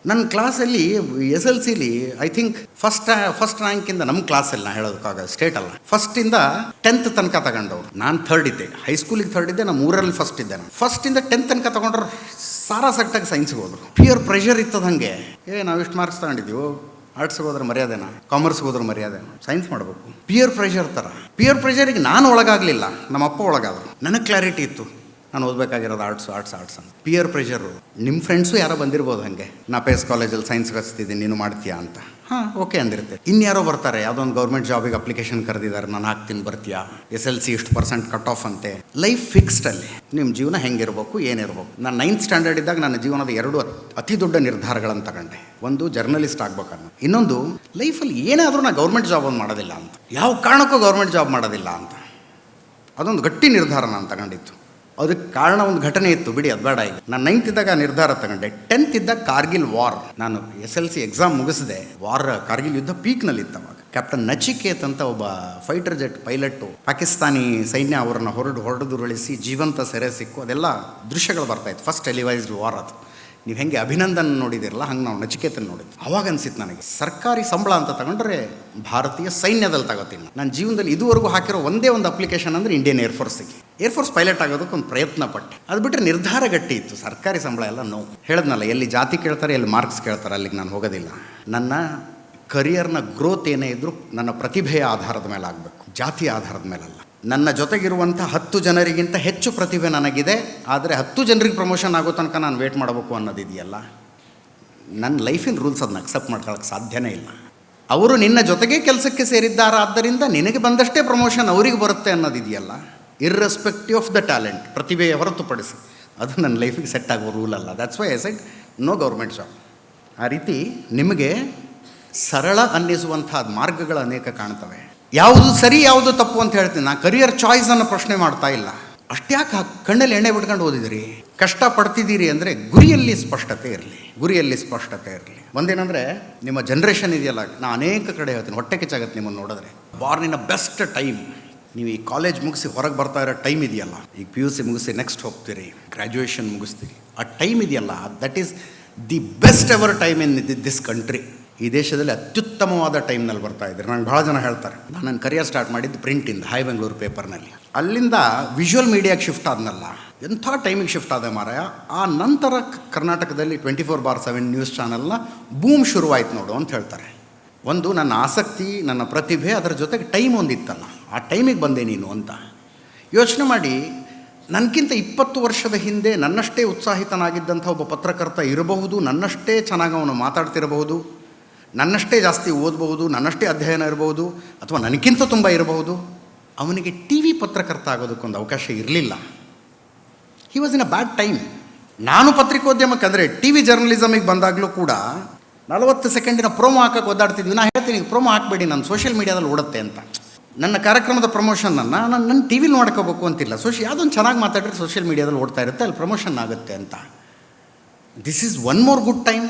ನನ್ನ ಕ್ಲಾಸಲ್ಲಿ ಎಸ್ ಎಲ್ ಸಿಲಿ ಐ ಥಿಂಕ್ ಫಸ್ಟ್ ಫಸ್ಟ್ ರ್ಯಾಂಕಿಂದ ನಮ್ಮ ಕ್ಲಾಸಲ್ಲಿ ನಾನು ಹೇಳೋದಕ್ಕಾಗ ಸ್ಟೇಟ್ ಅಲ್ಲ. ಫಸ್ಟಿಂದ ಟೆಂತ್ ತನಕ ತಗೊಂಡವ್ರು. ನಾನು ಥರ್ಡ್ ಇದ್ದೆ. ಹೈಸ್ಕೂಲಿಗೆ ಥರ್ಡ್ ಇದ್ದೆ ನಮ್ಮ ಊರಲ್ಲಿ ಫಸ್ಟ್ ಇದ್ದೆ ನಾನು. ಫಸ್ಟಿಂದ ಟೆಂತ್ ತನಕ ತಗೊಂಡ್ರು ಸಾರಾ ಸಟ್ಟಾಗಿ ಸೈನ್ಸ್ಗೆ ಹೋದ್ರು. ಪ್ಯೂರ್ ಪ್ರೆಷರ್ ಇತ್ತದ ಹಾಗೆ. ಏ, ನಾವು ಇಷ್ಟು ಮಾರ್ಕ್ಸ್ ತಗೊಂಡಿದ್ದೀವೋ ಆರ್ಟ್ಸ್ಗೆ ಹೋದ್ರೆ ಮರ್ಯಾದೆನಾ? ಕಾಮರ್ಸ್ಗೆ ಹೋದ್ರೆ ಮರ್ಯಾದೆ ಸೈನ್ಸ್ ಮಾಡಬೇಕು. ಪಿಯರ್ ಪ್ರೆಷರ್ ಥರ ಪಿಯರ್ ಪ್ರೆಷರಿಗೆ ನಾನು ಒಳಗಾಗಲಿಲ್ಲ. ನಮ್ಮ ಅಪ್ಪ ಒಳಗಾದರು. ನನಗೆ ಕ್ಲಾರಿಟಿ ಇತ್ತು. ನಾನು ಓದಬೇಕಾಗಿರೋದು ಆರ್ಟ್ಸ್ ಆರ್ಟ್ಸ್ ಆರ್ಟ್ಸ್ ಅಂತ. ಪಿಯರ್ ಪ್ರೆಷರು ನಿಮ್ಮ ಫ್ರೆಂಡ್ಸು ಯಾರೋ ಬಂದಿರ್ಬೋದು ಹಾಗೆ. ನಾ ಪೇಸ್ ಕಾಲೇಜಲ್ಲಿ ಸೈನ್ಸ್ ಕಲಿಸ್ತಿದ್ದೀನಿ, ನೀನು ಮಾಡ್ತೀಯಾ ಅಂತ. ಹಾಂ ಓಕೆ ಅಂದಿರುತ್ತೆ ಇನ್ಯಾರೋ ಬರ್ತಾರೆ, ಯಾವುದೋ ಒಂದು ಗೌರ್ಮೆಂಟ್ ಜಾಬಿಗೆ ಅಪ್ಲಿಕೇಶನ್ ಕರೆದಿದ್ದಾರೆ, ನಾನು ಹಾಕ್ತೀನಿ, ಬರ್ತೀಯಾ? ಎಸ್ ಎಲ್ ಸಿ ಇಷ್ಟು ಪರ್ಸೆಂಟ್ ಕಟ್ ಆಫ್ ಅಂತೆ. ಲೈಫ್ ಫಿಕ್ಸ್ಡ್ ಅಲ್ಲಿ. ನಿಮ್ಮ ಜೀವನ ಹೆಂಗಿರ್ಬೇಕು, ಏನಿರ್ಬೇಕು. ನಾನು ನೈನ್ತ್ ಸ್ಟ್ಯಾಂಡರ್ಡ್ ಇದ್ದಾಗ ನನ್ನ ಜೀವನದ ಎರಡು ಅತಿ ದೊಡ್ಡ ನಿರ್ಧಾರಗಳನ್ನು ತಗೊಂಡೆ. ಒಂದು ಜರ್ನಲಿಸ್ಟ್ ಆಗ್ಬೇಕನ್ನೋ. ಇನ್ನೊಂದು ಲೈಫಲ್ಲಿ ಏನಾದರೂ ನಾನು ಗೌರ್ಮೆಂಟ್ ಜಾಬ್ ಒಂದು ಮಾಡೋದಿಲ್ಲ ಅಂತ. ಯಾವ ಕಾರಣಕ್ಕೂ ಗೌರ್ಮೆಂಟ್ ಜಾಬ್ ಮಾಡೋದಿಲ್ಲ ಅಂತ. ಅದೊಂದು ಗಟ್ಟಿ ನಿರ್ಧಾರ ನಾನು ತಗೊಂಡಿತ್ತು ಅದಕ್ಕೆ ಕಾರಣ ಒಂದು ಘಟನೆ ಇತ್ತು, ಬಿಡಿ ಅದು ಬೇಡ ಈಗ. ನಾನು ನೈನ್ತ್ ಇದ್ದಾಗ ನಿರ್ಧಾರ ತಗೊಂಡೆ. ಟೆಂತ್ ಇದ್ದಾಗ ಕಾರ್ಗಿಲ್ ವಾರ್ ನಾನು ಎಸ್ ಎಲ್ ಸಿ ಎಕ್ಸಾಮ್ ಮುಗಿಸಿದೆ. ವಾರ್ ಕಾರ್ಗಿಲ್ ಯುದ್ಧ ಪೀಕ್ನಲ್ಲಿ ಇತ್ತು ಅವಾಗ. ಕ್ಯಾಪ್ಟನ್ ನಚಿಕೇತ್ ಅಂತ ಒಬ್ಬ ಫೈಟರ್ ಜೆಟ್ ಪೈಲಟ್ಟು ಪಾಕಿಸ್ತಾನಿ ಸೈನ್ಯ ಅವರನ್ನು ಹೊರಡು ಹೊರಡುದುರುಳಿಸಿ ಜೀವಂತ ಸೆರೆ ಸಿಕ್ಕು, ಅದೆಲ್ಲ ದೃಶ್ಯಗಳು ಬರ್ತಾಯಿತ್ತು ಫಸ್ಟ್ ಟೆಲಿವೈಸ್ಡ್ ವಾರ್ ಅದು. ನೀವು ಹೆಂಗೆ ಅಭಿನಂದನ್ ನೋಡಿದಿರಲ್ಲ, ಹಂಗೆ ನಾವು ನಚಿಕೇತನ ನೋಡಿದ್ವಿ. ಅವಾಗ ಅನಿಸಿತ್ತು ನನಗೆ, ಸರ್ಕಾರಿ ಸಂಬಳ ಅಂತ ತಗೊಂಡ್ರೆ ಭಾರತೀಯ ಸೈನ್ಯದಲ್ಲಿ ತಗೋತೀನಿ ನನ್ನ ಜೀವನದಲ್ಲಿ ಇದುವರೆಗೂ ಹಾಕಿರೋ ಒಂದೇ ಒಂದು ಅಪ್ಲಿಕೇಶನ್ ಅಂದರೆ ಇಂಡಿಯನ್ ಏರ್ಫೋರ್ಸಿಗೆ ಏರ್ಫೋರ್ಸ್ ಪೈಲಟ್ ಆಗೋದಕ್ಕೆ ಒಂದು ಪ್ರಯತ್ನ ಪಟ್ಟೆ. ಅದು ಬಿಟ್ಟರೆ ನಿರ್ಧಾರ ಗಟ್ಟಿ ಇತ್ತು, ಸರ್ಕಾರಿ ಸಂಬಳ ಎಲ್ಲ ನೋವು ಹೇಳದ್ನಲ್ಲ, ಎಲ್ಲಿ ಜಾತಿ ಕೇಳ್ತಾರೆ, ಎಲ್ಲಿ ಮಾರ್ಕ್ಸ್ ಕೇಳ್ತಾರೆ, ಅಲ್ಲಿಗೆ ನಾನು ಹೋಗೋದಿಲ್ಲ. ನನ್ನ ಕರಿಯರ್ನ ಗ್ರೋತ್ ಏನೇ ಇದ್ದರೂ ನನ್ನ ಪ್ರತಿಭೆಯ ಆಧಾರದ ಮೇಲೆ ಆಗಬೇಕು ಜಾತಿಯ ಆಧಾರದ ಮೇಲಲ್ಲ. ನನ್ನ ಜೊತೆಗಿರುವಂಥ ಹತ್ತು ಜನರಿಗಿಂತ ಹೆಚ್ಚು ಪ್ರತಿಭೆ ನನಗಿದೆ, ಆದರೆ ಹತ್ತು ಜನರಿಗೆ ಪ್ರಮೋಷನ್ ಆಗೋ ತನಕ ನಾನು ವೇಟ್ ಮಾಡಬೇಕು ಅನ್ನೋದಿದೆಯಲ್ಲ? ನನ್ನ ಲೈಫಿನ ರೂಲ್ಸ್ ಅದನ್ನ ಅಕ್ಸೆಪ್ಟ್ ಮಾಡ್ಕೊಳ್ಳೋಕ್ಕೆ ಸಾಧ್ಯನೇ ಇಲ್ಲ. ಅವರು ನಿನ್ನ ಜೊತೆಗೆ ಕೆಲಸಕ್ಕೆ ಸೇರಿದ್ದಾರಾದ್ದರಿಂದ ನಿನಗೆ ಬಂದಷ್ಟೇ ಪ್ರಮೋಷನ್ ಅವರಿಗೆ ಬರುತ್ತೆ ಅನ್ನೋದಿದೆಯಲ್ಲ? ಇರ್ರೆಸ್ಪೆಕ್ಟಿವ್ ಆಫ್ ದ ಟ್ಯಾಲೆಂಟ್ ಪ್ರತಿಭೆಯ ಹೊರತುಪಡಿಸಿ ಅದು ನನ್ನ ಲೈಫಿಗೆ ಸೆಟ್ ಆಗೋ ರೂಲ್ ಅಲ್ಲ. That's why S no government job ಆ ರೀತಿ ನಿಮಗೆ ಸರಳ ಅನ್ನಿಸುವಂಥ ಮಾರ್ಗಗಳು ಅನೇಕ ಕಾಣ್ತವೆ. ಯಾವುದು ಸರಿ, ಯಾವುದು ತಪ್ಪು ಅಂತ ಹೇಳ್ತೀನಿ. ನಾನು ಕರಿಯರ್ ಚಾಯ್ಸ್ ಅನ್ನೋ ಪ್ರಶ್ನೆ ಮಾಡ್ತಾ ಇಲ್ಲ. ಅಷ್ಟ್ಯಾಕೆ ಕಣ್ಣಲ್ಲಿ ಎಣ್ಣೆ ಬಿಟ್ಕೊಂಡು ಓದಿದಿರಿ? ಕಷ್ಟ ಪಡ್ತಿದ್ದೀರಿ ಅಂದರೆ ಗುರಿಯಲ್ಲಿ ಸ್ಪಷ್ಟತೆ ಇರಲಿ. ಗುರಿಯಲ್ಲಿ ಸ್ಪಷ್ಟತೆ ಇರಲಿ. ಒಂದೇನಂದರೆ, ನಿಮ್ಮ ಜನ್ರೇಷನ್ ಇದೆಯಲ್ಲ ನಾನು ಅನೇಕ ಕಡೆ ಹೇಳ್ತೀನಿ. ಹೊಟ್ಟೆ ಕಿಚ್ಚಾಗತ್ತೆ ನಿಮ್ಮನ್ನು ನೋಡಿದ್ರೆ. ಬಾರ್ನಿನ ಬೆಸ್ಟ್ ಟೈಮ್ ನೀವು ಈ ಕಾಲೇಜ್ ಮುಗಿಸಿ ಹೊರಗೆ ಬರ್ತಾ ಇರೋ ಟೈಮ್ ಇದೆಯಲ್ಲ. ಈಗ ಪಿ ಯು ಸಿ ಮುಗಿಸಿ ನೆಕ್ಸ್ಟ್ ಹೋಗ್ತೀರಿ. ಗ್ರ್ಯಾಜುಯೇಷನ್ ಮುಗಿಸ್ತೀರಿ. ಆ ಟೈಮ್ ಇದೆಯಲ್ಲ that is the best ever time in this country ಈ ದೇಶದಲ್ಲಿ ಅತ್ಯುತ್ತಮವಾದ ಟೈಮ್ನಲ್ಲಿ ಬರ್ತಾ ಇದ್ದಾರೆ ನಂಗೆ ಭಾಳ ಜನ ಹೇಳ್ತಾರೆ. ನಾನು ನನ್ನ ಕರಿಯರ್ ಸ್ಟಾರ್ಟ್ ಮಾಡಿದ್ದು ಪ್ರಿಂಟಿಂದ ಹೈ ಬೆಂಗಳೂರು ಪೇಪರ್ನಲ್ಲಿ ಅಲ್ಲಿಂದ ವಿಜುವಲ್ ಮೀಡಿಯಾಗೆ ಶಿಫ್ಟ್ ಆದ್ನಲ್ಲ. ಎಂಥ ಟೈಮಿಗೆ ಶಿಫ್ಟ್ ಆದ ಮಾರಾಯ? ಆ ನಂತರ ಕರ್ನಾಟಕದಲ್ಲಿ twenty four bar seven news ಚಾನಲ್ನ ಬೂಮ್ ಶುರುವಾಯ್ತು ನೋಡು ಅಂತ ಹೇಳ್ತಾರೆ. ಒಂದು ನನ್ನ ಆಸಕ್ತಿ, ನನ್ನ ಪ್ರತಿಭೆ, ಅದರ ಜೊತೆಗೆ ಟೈಮ್ ಒಂದಿತ್ತಲ್ಲ. ಆ ಟೈಮಿಗೆ ಬಂದೆ ನೀನು ಅಂತ. ಯೋಚನೆ ಮಾಡಿ ನನಗಿಂತ ಇಪ್ಪತ್ತು ವರ್ಷದ ಹಿಂದೆ ನನ್ನಷ್ಟೇ ಉತ್ಸಾಹಿತನಾಗಿದ್ದಂಥ ಒಬ್ಬ ಪತ್ರಕರ್ತ ಇರಬಹುದು, ನನ್ನಷ್ಟೇ ಚೆನ್ನಾಗಿ ಅವನು ಮಾತಾಡ್ತಿರಬಹುದು. ನನ್ನಷ್ಟೇ ಜಾಸ್ತಿ ಓದಬಹುದು, ನನ್ನಷ್ಟೇ ಅಧ್ಯಯನ ಇರಬಹುದು, ಅಥವಾ ನನಗಿಂತ ತುಂಬ ಇರಬಹುದು, ಅವನಿಗೆ ಟಿ ವಿ ಪತ್ರಕರ್ತ ಆಗೋದಕ್ಕೊಂದು ಅವಕಾಶ ಇರಲಿಲ್ಲ. He was in a bad time ನಾನು ಪತ್ರಿಕೋದ್ಯಮಕ್ಕೆ ಅಂದರೆ ಟಿ ವಿ ಜರ್ನಲಿಸಮಿಗೆ ಬಂದಾಗಲೂ ಕೂಡ ನಲವತ್ತು ಸೆಕೆಂಡಿನ ಪ್ರೋಮೋ ಹಾಕಕ್ಕೆ ಒದ್ದಾಡ್ತಿದ್ವಿ. ನಾನು ಹೇಳ್ತೀನಿ ಪ್ರೋಮೋ ಹಾಕಬೇಡಿ, ನಾನು ಸೋಷಿಯಲ್ ಮೀಡಿಯಾದಲ್ಲಿ ಓಡುತ್ತೆ ಅಂತ. ನನ್ನ ಕಾರ್ಯಕ್ರಮದ ಪ್ರಮೋಷನನ್ನು ನಾನು ನನ್ನ ಟಿ ವಿಲಿ ನೋಡ್ಕೋಬೇಕು ಅಂತಿಲ್ಲ. ಸೋಶಿ ಯಾವುದೊಂದು ಚೆನ್ನಾಗಿ ಮಾತಾಡಿದ್ರೆ ಸೋಷಿಯಲ್ ಮೀಡಿಯಾದಲ್ಲಿ ಓಡ್ತಾ ಇರುತ್ತೆ, ಅಲ್ಲಿ ಪ್ರಮೋಷನ್ ಆಗುತ್ತೆ ಅಂತ. This is one more good time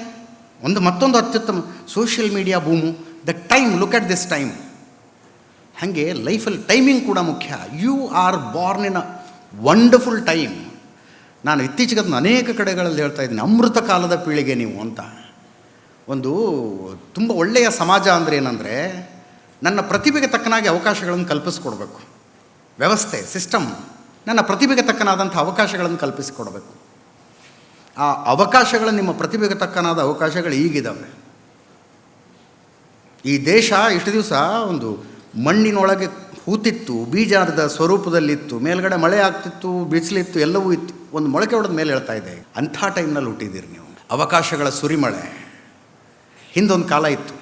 ಒಂದು ಮತ್ತೊಂದು ಅತ್ಯುತ್ತಮ social media boom the time look at this time ಹಾಗೆ ಲೈಫಲ್ಲಿ ಟೈಮಿಂಗ್ ಕೂಡ ಮುಖ್ಯ. You are born in a wonderful time ನಾನು ಇತ್ತೀಚೆಗೆ ಅದನ್ನು ಅನೇಕ ಕಡೆಗಳಲ್ಲಿ ಹೇಳ್ತಾ ಇದ್ದೀನಿ, ಅಮೃತ ಕಾಲದ ಪೀಳಿಗೆ ನೀವು ಅಂತ. ಒಂದು ತುಂಬ ಒಳ್ಳೆಯ ಸಮಾಜ ಅಂದರೆ ಏನಂದರೆ, ನನ್ನ ಪ್ರತಿಭೆಗೆ ತಕ್ಕನಾಗಿ ಅವಕಾಶಗಳನ್ನು ಕಲ್ಪಿಸ್ಕೊಡ್ಬೇಕು. ವ್ಯವಸ್ಥೆ ಸಿಸ್ಟಮ್ ನನ್ನ ಪ್ರತಿಭೆಗೆ ತಕ್ಕನಾದಂಥ ಅವಕಾಶಗಳನ್ನು ಕಲ್ಪಿಸಿಕೊಡ್ಬೇಕು. ಆ ಅವಕಾಶಗಳು ನಿಮ್ಮ ಪ್ರತಿಭೆಗೆ ತಕ್ಕನಾದ ಅವಕಾಶಗಳು ಈಗಿದ್ದಾವೆ ಈ ದೇಶ ಇಷ್ಟು ದಿವಸ ಒಂದು ಮಣ್ಣಿನೊಳಗೆ ಹೂತಿತ್ತು ಬೀಜಾರದ ಸ್ವರೂಪದಲ್ಲಿತ್ತು, ಮೇಲ್ಗಡೆ ಮಳೆ ಆಗ್ತಿತ್ತು, ಬಿಸಿಲಿತ್ತು, ಎಲ್ಲವೂ ಇತ್ತು. ಒಂದು ಮೊಳಕೆ ಹೊಡೆದ ಮೇಲೆ ಹೇಳ್ತಾ ಇದೆ, ಅಂಥ ಟೈಮ್ನಲ್ಲಿ ಹುಟ್ಟಿದ್ದೀರಿ ನೀವು. ಅವಕಾಶಗಳ ಸುರಿಮಳೆ. ಹಿಂದೊಂದು ಕಾಲ ಇತ್ತು.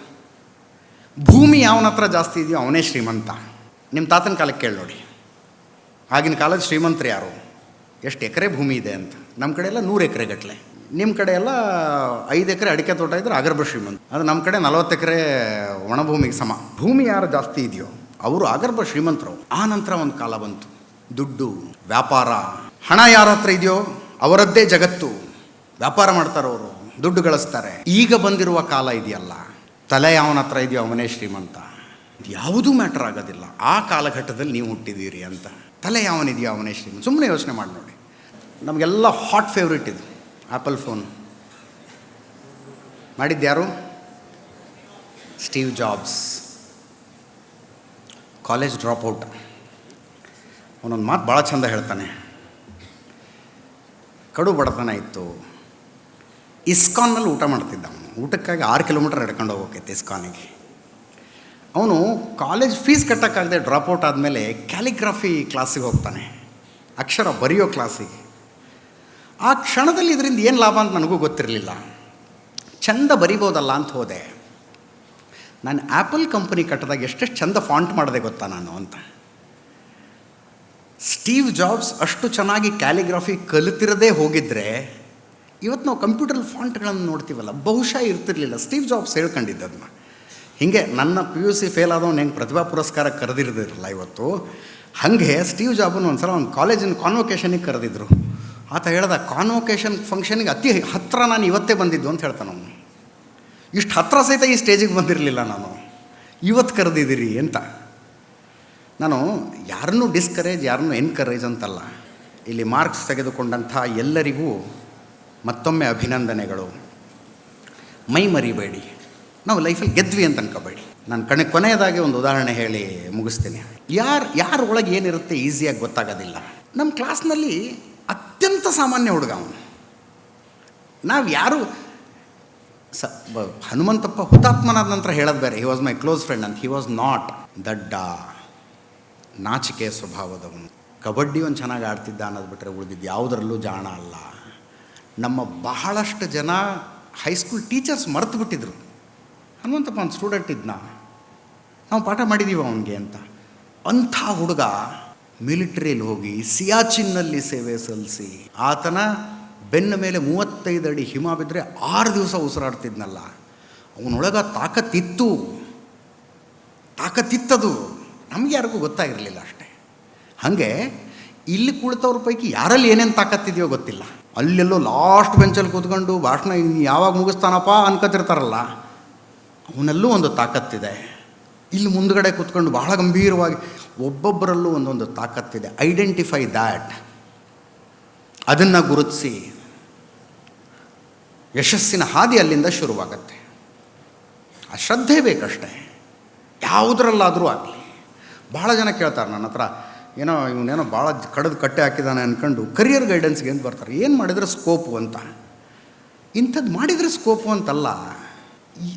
ಭೂಮಿ ಯಾವನ ಹತ್ರ ಜಾಸ್ತಿ ಇದೆಯೋ ಅವನೇ ಶ್ರೀಮಂತ. ನಿಮ್ಮ ತಾತನ ಕಾಲಕ್ಕೆ ಕೇಳಿ ನೋಡಿ. ಆಗಿನ ಕಾಲದ ಶ್ರೀಮಂತರು ಯಾರು? ಎಷ್ಟು ಎಕರೆ ಭೂಮಿ ಇದೆ ಅಂತ. ನಮ್ಮ ಕಡೆ ಎಲ್ಲ ನೂರು ಎಕರೆ ಗಟ್ಟಲೆ ನಿಮ್ಮ ಕಡೆ ಎಲ್ಲ ಐದು ಎಕರೆ ಅಡಿಕೆ ತೋಟ ಇದ್ದರೆ ಅಗರ್ಭ ಶ್ರೀಮಂತ. ಅದು ನಮ್ಮ ಕಡೆ ನಲವತ್ತು ಎಕರೆ ಒಣಭೂಮಿಗೆ ಸಮ. ಭೂಮಿ ಯಾರು ಜಾಸ್ತಿ ಇದೆಯೋ, ಅವರು ಅಗರ್ಭ ಶ್ರೀಮಂತರು. ಆ ನಂತರ ಒಂದು ಕಾಲ ಬಂತು. ದುಡ್ಡು, ವ್ಯಾಪಾರ. ಹಣ ಯಾರ ಹತ್ರ ಇದೆಯೋ, ಅವರದ್ದೇ ಜಗತ್ತು. ವ್ಯಾಪಾರ ಮಾಡ್ತಾರವರು ದುಡ್ಡು ಗಳಿಸ್ತಾರೆ. ಈಗ ಬಂದಿರುವ ಕಾಲ ಇದೆಯಲ್ಲ, ತಲೆ ಯಾವನ ಹತ್ರ ಇದೆಯೋ ಅವನೇ ಶ್ರೀಮಂತ. ಯಾವುದೂ ಮ್ಯಾಟ್ರ್ ಆಗೋದಿಲ್ಲ. ಆ ಕಾಲಘಟ್ಟದಲ್ಲಿ ನೀವು ಹುಟ್ಟಿದ್ದೀರಿ ಅಂತ. ತಲೆ ಯಾವನಿದೆಯೋ ಅವನೇ ಶ್ರೀಮಂತ. ಸುಮ್ಮನೆ ಯೋಚನೆ ಮಾಡಿ ನೋಡಿ. ನಮಗೆಲ್ಲ ಹಾಟ್ ಫೇವ್ರೇಟ್ ಇದು Apple phone ಮಾಡಿದ್ದ್ಯಾರು Steve Jobs college drop out ಒಂದೊಂದು ಮಾತು ಭಾಳ ಚಂದ ಹೇಳ್ತಾನೆ. ಕಡು ಬಡತನ ಇತ್ತು. ಇಸ್ಕಾನ್ನಲ್ಲಿ ಊಟ ಮಾಡ್ತಿದ್ದ ಅವನು. ಊಟಕ್ಕಾಗಿ ಆರು ಕಿಲೋಮೀಟರ್ ನಡ್ಕೊಂಡು ಹೋಗೋಕೈತೆ ಇಸ್ಕಾನಿಗೆ. ಅವನು ಕಾಲೇಜ್ ಫೀಸ್ ಕಟ್ಟೋಕ್ಕಾಗದೆ ಡ್ರಾಪ್ ಔಟ್ ಆದಮೇಲೆ ಕ್ಯಾಲಿಗ್ರಫಿ ಕ್ಲಾಸಿಗೆ ಹೋಗ್ತಾನೆ. ಅಕ್ಷರ ಬರೆಯೋ ಕ್ಲಾಸಿಗೆ ಆ ಕ್ಷಣದಲ್ಲಿ ಇದರಿಂದ ಏನು ಲಾಭ ಅಂತ ನನಗೂ ಗೊತ್ತಿರಲಿಲ್ಲ. ಚಂದ ಬರಿಬೋದಲ್ಲ ಅಂತ ಹೋದೆ. ನಾನು ಆ್ಯಪಲ್ ಕಂಪನಿ ಕಟ್ಟಿದಾಗ ಎಷ್ಟೆಷ್ಟು ಚಂದ ಫಾಂಟ್ ಮಾಡಿದೆ ಗೊತ್ತಾ ನಾನು ಅಂತ. ಸ್ಟೀವ್ ಜಾಬ್ಸ್ ಅಷ್ಟು ಚೆನ್ನಾಗಿ ಕ್ಯಾಲಿಗ್ರಫಿ ಕಲಿತಿರದೇ ಹೋಗಿದ್ರೆ ಇವತ್ತು ನಾವು ಕಂಪ್ಯೂಟರ್ ಫಾಂಟ್ಗಳನ್ನು ನೋಡ್ತೀವಲ್ಲ, ಬಹುಶಃ ಇರ್ತಿರ್ಲಿಲ್ಲ. ಸ್ಟೀವ್ ಜಾಬ್ಸ್ ಹೇಳ್ಕೊಂಡಿದ್ದದನ್ನ ಹೀಗೆ ನನ್ನ ಪಿ ಯು ಸಿ ಫೇಲ್ ಆದವನು ಹೆಂಗೆ ಪ್ರತಿಭಾ ಪುರಸ್ಕಾರ ಕರೆದಿರೋದಿರಲ್ಲ ಇವತ್ತು. ಹಾಗೆ ಸ್ಟೀವ್ ಜಾಬನ್ನು ಒಂದು ಸಲ ಒಂದು ಕಾಲೇಜಿನ ಕಾನ್ವೊಕೇಶನಿಗೆ ಕರೆದಿದ್ರು. ಆತ ಹೇಳ್ದ ಕಾನ್ವೊಕೇಶನ್ ಫಂಕ್ಷನ್ಗೆ ಅತಿ ಹತ್ತಿರ ನಾನು ಇವತ್ತೇ ಬಂದಿದ್ದು, ಅಂತ ಹೇಳ್ತಾನೆ ಅವನು. ಇಷ್ಟು ಹತ್ತಿರ ಸಹಿತ ಈ ಸ್ಟೇಜಿಗೆ ಬಂದಿರಲಿಲ್ಲ ನಾನು. ಇವತ್ತು ಕರೆದಿದ್ದೀರಿ, ಅಂತ. ನಾನು, ಯಾರನ್ನೂ ಡಿಸ್ಕರೇಜ್ ಯಾರನ್ನೂ ಎನ್ಕರೇಜ್ ಅಂತಲ್ಲ. ಇಲ್ಲಿ ಮಾರ್ಕ್ಸ್ ತೆಗೆದುಕೊಂಡಂಥ ಎಲ್ಲರಿಗೂ ಮತ್ತೊಮ್ಮೆ ಅಭಿನಂದನೆಗಳು. ಮೈ ಮರಿಬೇಡಿ. ನಾವು ಲೈಫಲ್ಲಿ ಗೆದ್ವಿ ಅಂತ ಅನ್ಕೋಬೇಡಿ. ನಾನು ಕಣ, ಕೊನೆಯದಾಗಿ ಒಂದು ಉದಾಹರಣೆ ಹೇಳಿ ಮುಗಿಸ್ತೀನಿ. ಯಾರು, ಯಾರ ಒಳಗೆ ಏನಿರುತ್ತೆ ಈಸಿಯಾಗಿ ಗೊತ್ತಾಗೋದಿಲ್ಲ. ನಮ್ಮ ಕ್ಲಾಸ್ನಲ್ಲಿ ಅತ್ಯಂತ ಸಾಮಾನ್ಯ ಹುಡುಗ ಅವನು? ನಾವು ಯಾರು? ಸ ಹನುಮಂತಪ್ಪ ಹುತಾತ್ಮನಾದ ನಂತರ ಹೇಳೋದು ಬೇರೆ. He was my close friend ಅಂತ ಹಿ ವಾಸ್ ನಾಟ್ ದಡ್ಡ, ನಾಚಿಕೆ ಸ್ವಭಾವದವನು. ಕಬಡ್ಡಿ ಒಂದು ಚೆನ್ನಾಗಿ ಆಡ್ತಿದ್ದ ಅನ್ನೋದು ಬಿಟ್ಟರೆ ಉಳಿದಿದ್ದು ಯಾವುದರಲ್ಲೂ ಜಾಣ ಅಲ್ಲ. ನಮ್ಮ ಬಹಳಷ್ಟು ಜನ ಹೈಸ್ಕೂಲ್ ಟೀಚರ್ಸ್ ಮರೆತು ಬಿಟ್ಟಿದ್ರು. ಹನುಮಂತಪ್ಪ ಒಂದು ಸ್ಟೂಡೆಂಟ್ ಇದ್ನ. ನಾವು ಪಾಠ ಮಾಡಿದ್ದೀವಿ ಅವನಿಗೆ ಅಂತ. ಅಂಥ ಹುಡುಗ ಮಿಲಿಟ್ರಿಯಲ್ಲಿ ಹೋಗಿ ಸಿಯಾಚಿನ್ನಲ್ಲಿ ಸೇವೆ ಸಲ್ಲಿಸಿ, ಆತನ ಬೆನ್ನ ಮೇಲೆ ಮೂವತ್ತೈದು ಅಡಿ ಹಿಮ ಬಿದ್ದರೆ ಆರು ದಿವಸ ಉಸಿರಾಡ್ತಿದ್ನಲ್ಲ. ಅವನೊಳಗ ತಾಕತ್ತಿತ್ತು. ತಾಕತ್ತಿತ್ತದು. ನಮಗೆ ಯಾರಿಗೂ ಗೊತ್ತಾಗಿರಲಿಲ್ಲ ಅಷ್ಟೇ. ಹಾಗೆ ಇಲ್ಲಿ ಕುಳಿತವ್ರ ಪೈಕಿ ಯಾರಲ್ಲಿ ಏನೇನು ತಾಕತ್ತಿದೆಯೋ ಗೊತ್ತಿಲ್ಲ. ಅಲ್ಲೆಲ್ಲೋ ಲಾಸ್ಟ್ ಬೆಂಚಲ್ಲಿ ಕೂತ್ಕೊಂಡು ಭಾಷಣ ಇನ್ನು ಯಾವಾಗ ಮುಗಿಸ್ತಾನಪ್ಪ ಅನ್ಕೋತಿರ್ತಾರಲ್ಲ ಅವನಲ್ಲೂ ಒಂದು ತಾಕತ್ತಿದೆ. ಇಲ್ಲಿ ಮುಂದ್ಗಡೆ ಕೂತ್ಕೊಂಡು ಬಹಳ ಗಂಭೀರವಾಗಿ ಒಬ್ಬೊಬ್ಬರಲ್ಲೂ ಒಂದೊಂದು ತಾಕತ್ತಿದೆ. ಐಡೆಂಟಿಫೈ ದ್ಯಾಟ್ ಅದನ್ನು ಗುರುತಿಸಿ. ಯಶಸ್ಸಿನ ಹಾದಿ ಅಲ್ಲಿಂದ ಶುರುವಾಗತ್ತೆ. ಆ ಶ್ರದ್ಧೆ ಬೇಕಷ್ಟೇ. ಯಾವುದರಲ್ಲಾದರೂ ಆಗಲಿ. ಭಾಳ ಜನ ಕೇಳ್ತಾರೆ ನನ್ನ ಹತ್ರ, ಏನೋ ಇವನೇನೋ ಭಾಳ ಕಡದ ಕಟ್ಟೆ ಹಾಕಿದ್ದಾನೆ ಅಂದ್ಕೊಂಡು ಕರಿಯರ್ ಗೈಡೆನ್ಸ್ಗೆ ಅಂತ ಬರ್ತಾರೆ? ಏನು ಮಾಡಿದರೆ ಸ್ಕೋಪು ಅಂತ? ಇಂಥದ್ದು ಮಾಡಿದರೆ ಸ್ಕೋಪು ಅಂತಲ್ಲ.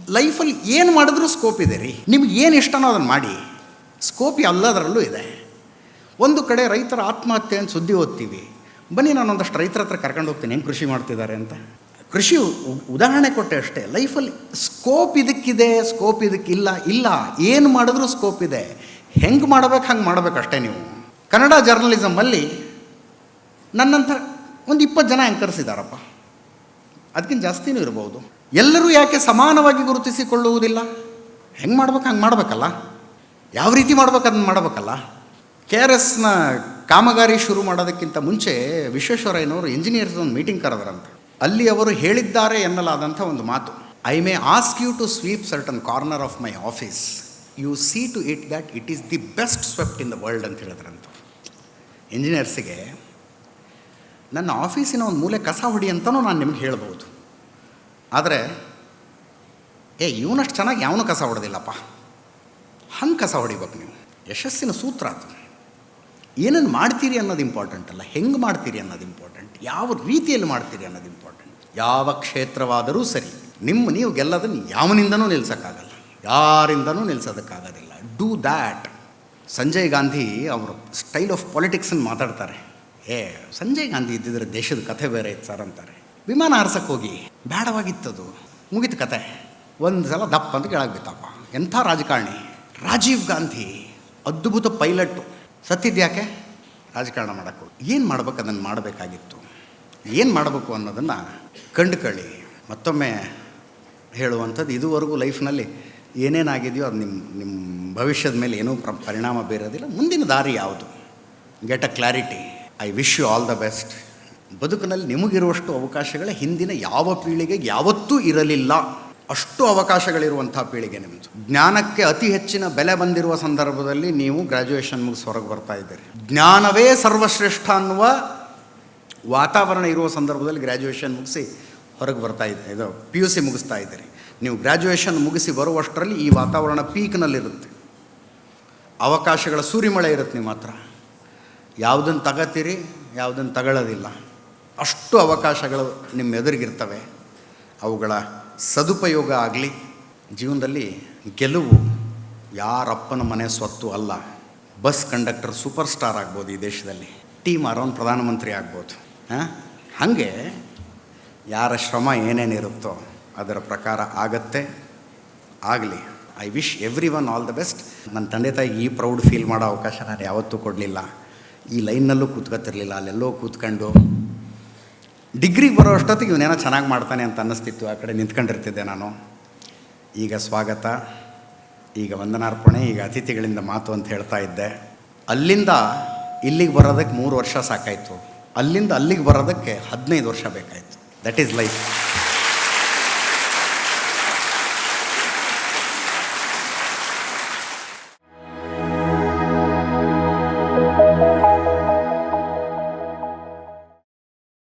ಲೈಫಲ್ಲಿ ಏನು ಮಾಡಿದ್ರೂ ಸ್ಕೋಪ್ ಇದೆ ರೀ. ನಿಮ್ಗೆ ಏನು ಇಷ್ಟನೋ ಅದನ್ನು ಮಾಡಿ. ಸ್ಕೋಪ್ ಎಲ್ಲದರಲ್ಲೂ ಇದೆ. ಒಂದು ಕಡೆ ರೈತರ ಆತ್ಮಹತ್ಯೆ ಅಂತ ಸುದ್ದಿ ಓದ್ತೀವಿ. ಬನ್ನಿ ನಾನು ಒಂದಷ್ಟು ರೈತರ ಹತ್ರ ಕರ್ಕೊಂಡು ಹೋಗ್ತೀನಿ, ಹೆಂಗೆ ಕೃಷಿ ಮಾಡ್ತಿದ್ದಾರೆ ಅಂತ. ಕೃಷಿ ಉದಾಹರಣೆ ಕೊಟ್ಟೆ ಅಷ್ಟೇ, ಲೈಫಲ್ಲಿ ಸ್ಕೋಪ್ ಇದಕ್ಕಿದೆ ಸ್ಕೋಪ್ ಇದಕ್ಕಿಲ್ಲ, ಇಲ್ಲ, ಏನು ಮಾಡಿದ್ರೂ ಸ್ಕೋಪ್ ಇದೆ. ಹೆಂಗೆ ಮಾಡ್ಬೇಕು, ಹಂಗೆ ಮಾಡಬೇಕಷ್ಟೇ ನೀವು. ಕನ್ನಡ ಜರ್ನಲಿಸಮಲ್ಲಿ ನನ್ನಂಥ ಒಂದು ಇಪ್ಪತ್ತು ಜನ ಆ್ಯಂಕರ್ಸ್ ಇದ್ದಾರಪ್ಪ. ಅದಕ್ಕಿಂತ ಜಾಸ್ತಿನೂ ಇರ್ಬೋದು. ಎಲ್ಲರೂ ಯಾಕೆ ಸಮಾನವಾಗಿ ಗುರುತಿಸಿಕೊಳ್ಳುವುದಿಲ್ಲ? ಹೆಂಗೆ ಮಾಡ್ಬೇಕು, ಹಂಗೆ ಮಾಡಬೇಕಲ್ಲ? ಯಾವ ರೀತಿ ಮಾಡ್ಬೇಕು ಅದನ್ನು ಮಾಡಬೇಕಲ್ಲ? ಕೆ ಆರ್ ಎಸ್ನ ಕಾಮಗಾರಿ ಶುರು ಮಾಡೋದಕ್ಕಿಂತ ಮುಂಚೆ ವಿಶ್ವೇಶ್ವರಯ್ಯನವರು ಇಂಜಿನಿಯರ್ಸ್ ಒಂದು ಮೀಟಿಂಗ್ ಕರೆದ್ರಂತೆ. ಅಲ್ಲಿ ಅವರು ಹೇಳಿದ್ದಾರೆ ಎನ್ನಲಾದಂಥ ಒಂದು ಮಾತು. I may ask you to sweep certain corner of my office you see to it that it is the best swept in the world ಅಂತ ಹೇಳಿದ್ರಂತ. ಇಂಜಿನಿಯರ್ಸಿಗೆ ನನ್ನ ಆಫೀಸಿನ ಒಂದು ಮೂಲೆ ಕಸ ಹೊಡಿ ಅಂತಲೂ ನಾನು ನಿಮ್ಗೆ ಹೇಳ್ಬೋದು ಆದರೆ, ಏ, ಇವನಷ್ಟು ಚೆನ್ನಾಗಿ ಯಾವನು ಕಸ ಹೊಡೆದಿಲ್ಲಪ್ಪ. ಹಂಗೆ ಕಸ ಹೊಡಿಬೇಕು ನೀವು. ಯಶಸ್ಸಿನ ಸೂತ್ರ ಅದು. ಏನನ್ನು ಮಾಡ್ತೀರಿ ಅನ್ನೋದು ಇಂಪಾರ್ಟೆಂಟ್ ಅಲ್ಲ. ಹೆಂಗೆ ಮಾಡ್ತೀರಿ ಅನ್ನೋದು ಇಂಪಾರ್ಟೆಂಟ್ ಯಾವ ರೀತಿಯಲ್ಲಿ ಮಾಡ್ತೀರಿ ಅನ್ನೋದು ಇಂಪಾರ್ಟೆಂಟ್ ಯಾವ ಕ್ಷೇತ್ರವಾದರೂ ಸರಿ, ನಿಮ್ಮ ನೀವು ಗೆಲ್ಲೋದನ್ನು ಯಾವನಿಂದನೂ ನಿಲ್ಸೋಕ್ಕಾಗಲ್ಲ. ಯಾರಿಂದನೂ ನಿಲ್ಸೋದಕ್ಕಾಗೋದಿಲ್ಲ. ಡೂ ದ್ಯಾಟ್ ಸಂಜಯ್ ಗಾಂಧಿ ಅವರು ಸ್ಟೈಲ್ ಆಫ್ ಪಾಲಿಟಿಕ್ಸನ್ನು ಮಾತಾಡ್ತಾರೆ. ಏ, ಸಂಜಯ್ ಗಾಂಧಿ ಇದ್ದಿದ್ರೆ ದೇಶದ ಕಥೆ ಬೇರೆ ಇತ್ತು ಸರ್ ಅಂತಾರೆ. ವಿಮಾನ ಹಾರ್ಸಕ್ಕೆ ಹೋಗಿ ಬೇಡವಾಗಿತ್ತದು ಮುಗಿದ ಕತೆ ಒಂದು ಸಲ ದಪ್ಪ ಅಂತ ಕೆಳಗೆ ಬಿತ್ತಪ್ಪ. ಎಂಥ ರಾಜಕಾರಣಿ. ರಾಜೀವ್ ಗಾಂಧಿ, ಅದ್ಭುತ ಪೈಲಟ್ಟು ಸತ್ತಿದ್ಯಾಕೆ ರಾಜಕಾರಣ ಮಾಡೋಕ್ಕು ಏನು ಮಾಡ್ಬೇಕು ಅದನ್ನು ಮಾಡಬೇಕಾಗಿತ್ತು? ಏನು ಮಾಡಬೇಕು ಅನ್ನೋದನ್ನು ಕಂಡುಕೊಳ್ಳಿ. ಮತ್ತೊಮ್ಮೆ ಹೇಳುವಂಥದ್ದು, ಇದುವರೆಗೂ ಲೈಫ್ನಲ್ಲಿ ಏನೇನಾಗಿದೆಯೋ ಅದು ನಿಮ್ಮ ನಿಮ್ಮ ಭವಿಷ್ಯದ ಮೇಲೆ ಏನೂ ಪ್ರ, ಪರಿಣಾಮ ಬೀರೋದಿಲ್ಲ. ಮುಂದಿನ ದಾರಿ ಯಾವುದು? Get a clarity I wish you all the best ಬದುಕಿನಲ್ಲಿ ನಿಮಗಿರುವಷ್ಟು ಅವಕಾಶಗಳ ಹಿಂದಿನ ಯಾವ ಪೀಳಿಗೆಗೆ ಯಾವತ್ತೂ ಇರಲಿಲ್ಲ. ಅಷ್ಟು ಅವಕಾಶಗಳಿರುವಂಥ ಪೀಳಿಗೆ ನಿಮ್ಮದು ಜ್ಞಾನಕ್ಕೆ ಅತಿ ಹೆಚ್ಚಿನ ಬೆಲೆ ಬಂದಿರುವ ಸಂದರ್ಭದಲ್ಲಿ ನೀವು ಗ್ರ್ಯಾಜುಯೇಷನ್ ಮುಗಿಸಿ ಹೊರಗೆ ಬರ್ತಾ ಇದ್ದೀರಿ. ಜ್ಞಾನವೇ ಸರ್ವಶ್ರೇಷ್ಠ ಅನ್ನುವ ವಾತಾವರಣ ಇರುವ ಸಂದರ್ಭದಲ್ಲಿ ಗ್ರ್ಯಾಜುಯೇಷನ್ ಮುಗಿಸಿ ಹೊರಗೆ ಬರ್ತಾ ಇದ್ದೆ, ಇದು ಪಿ ಯು ಸಿ ಮುಗಿಸ್ತಾ ಇದ್ದೀರಿ. ನೀವು ಗ್ರ್ಯಾಜುಯೇಷನ್ ಮುಗಿಸಿ ಬರುವಷ್ಟರಲ್ಲಿ ಈ ವಾತಾವರಣ ಪೀಕ್ನಲ್ಲಿರುತ್ತೆ. ಅವಕಾಶಗಳ ಸೂರಿಮಳೆ ಇರುತ್ತೆ ನಿಮ್ಮ ಹತ್ರ ಯಾವುದನ್ನು ತಗತೀರಿ, ಯಾವುದನ್ನು ತಗೊಳ್ಳೋದಿಲ್ಲ. ಅಷ್ಟು ಅವಕಾಶಗಳು ನಿಮ್ಮ ಎದುರಿಗಿರ್ತವೆ. ಅವುಗಳ ಸದುಪಯೋಗ ಆಗಲಿ, ಜೀವನದಲ್ಲಿ ಗೆಲುವು ಯಾರಪ್ಪನ ಮನೆ ಸ್ವತ್ತು ಅಲ್ಲ. ಬಸ್ ಕಂಡಕ್ಟರ್ ಸೂಪರ್ ಸ್ಟಾರ್ ಆಗ್ಬೋದು ಈ ದೇಶದಲ್ಲಿ. ಟೀಮ್ ಮಾರೋನ್ ಪ್ರಧಾನಮಂತ್ರಿ ಆಗ್ಬೋದು. ಹಾಂ? ಹಾಗೆ ಯಾರ ಶ್ರಮ ಏನೇನಿರುತ್ತೋ ಅದರ ಪ್ರಕಾರ ಆಗತ್ತೆ. ಆಗಲಿ. I wish everyone all the best ನನ್ನ ತಂದೆ ತಾಯಿ ಈ ಪ್ರೌಡ್ ಫೀಲ್ ಮಾಡೋ ಅವಕಾಶ ನಾನು ಯಾವತ್ತೂ ಕೊಡಲಿಲ್ಲ. ಈ ಲೈನ್ನಲ್ಲೂ ಕೂತ್ಕೊತಿರ್ಲಿಲ್ಲ ಅಲ್ಲೆಲ್ಲೋ ಕೂತ್ಕೊಂಡು ಡಿಗ್ರಿಗೆ ಬರೋ ಅಷ್ಟೊತ್ತಿಗೆ ಇವನೇನೋ ಚೆನ್ನಾಗಿ ಮಾಡ್ತಾನೆ ಅಂತ ಅನ್ನಿಸ್ತಿತ್ತು. ಆ ಕಡೆ ನಿಂತ್ಕೊಂಡಿರ್ತಿದ್ದೆ ನಾನು. ಈಗ ಸ್ವಾಗತ. ಈಗ ವಂದನಾರ್ಪಣೆ, ಈಗ ಅತಿಥಿಗಳಿಂದ ಮಾತು ಅಂತ ಹೇಳ್ತಾ ಇದ್ದೆ. ಅಲ್ಲಿಂದ ಇಲ್ಲಿಗೆ ಬರೋದಕ್ಕೆ ಮೂರು ವರ್ಷ ಸಾಕಾಯಿತು. ಅಲ್ಲಿಂದ ಅಲ್ಲಿಗೆ ಬರೋದಕ್ಕೆ ಹದಿನೈದು ವರ್ಷ ಬೇಕಾಯಿತು. That is life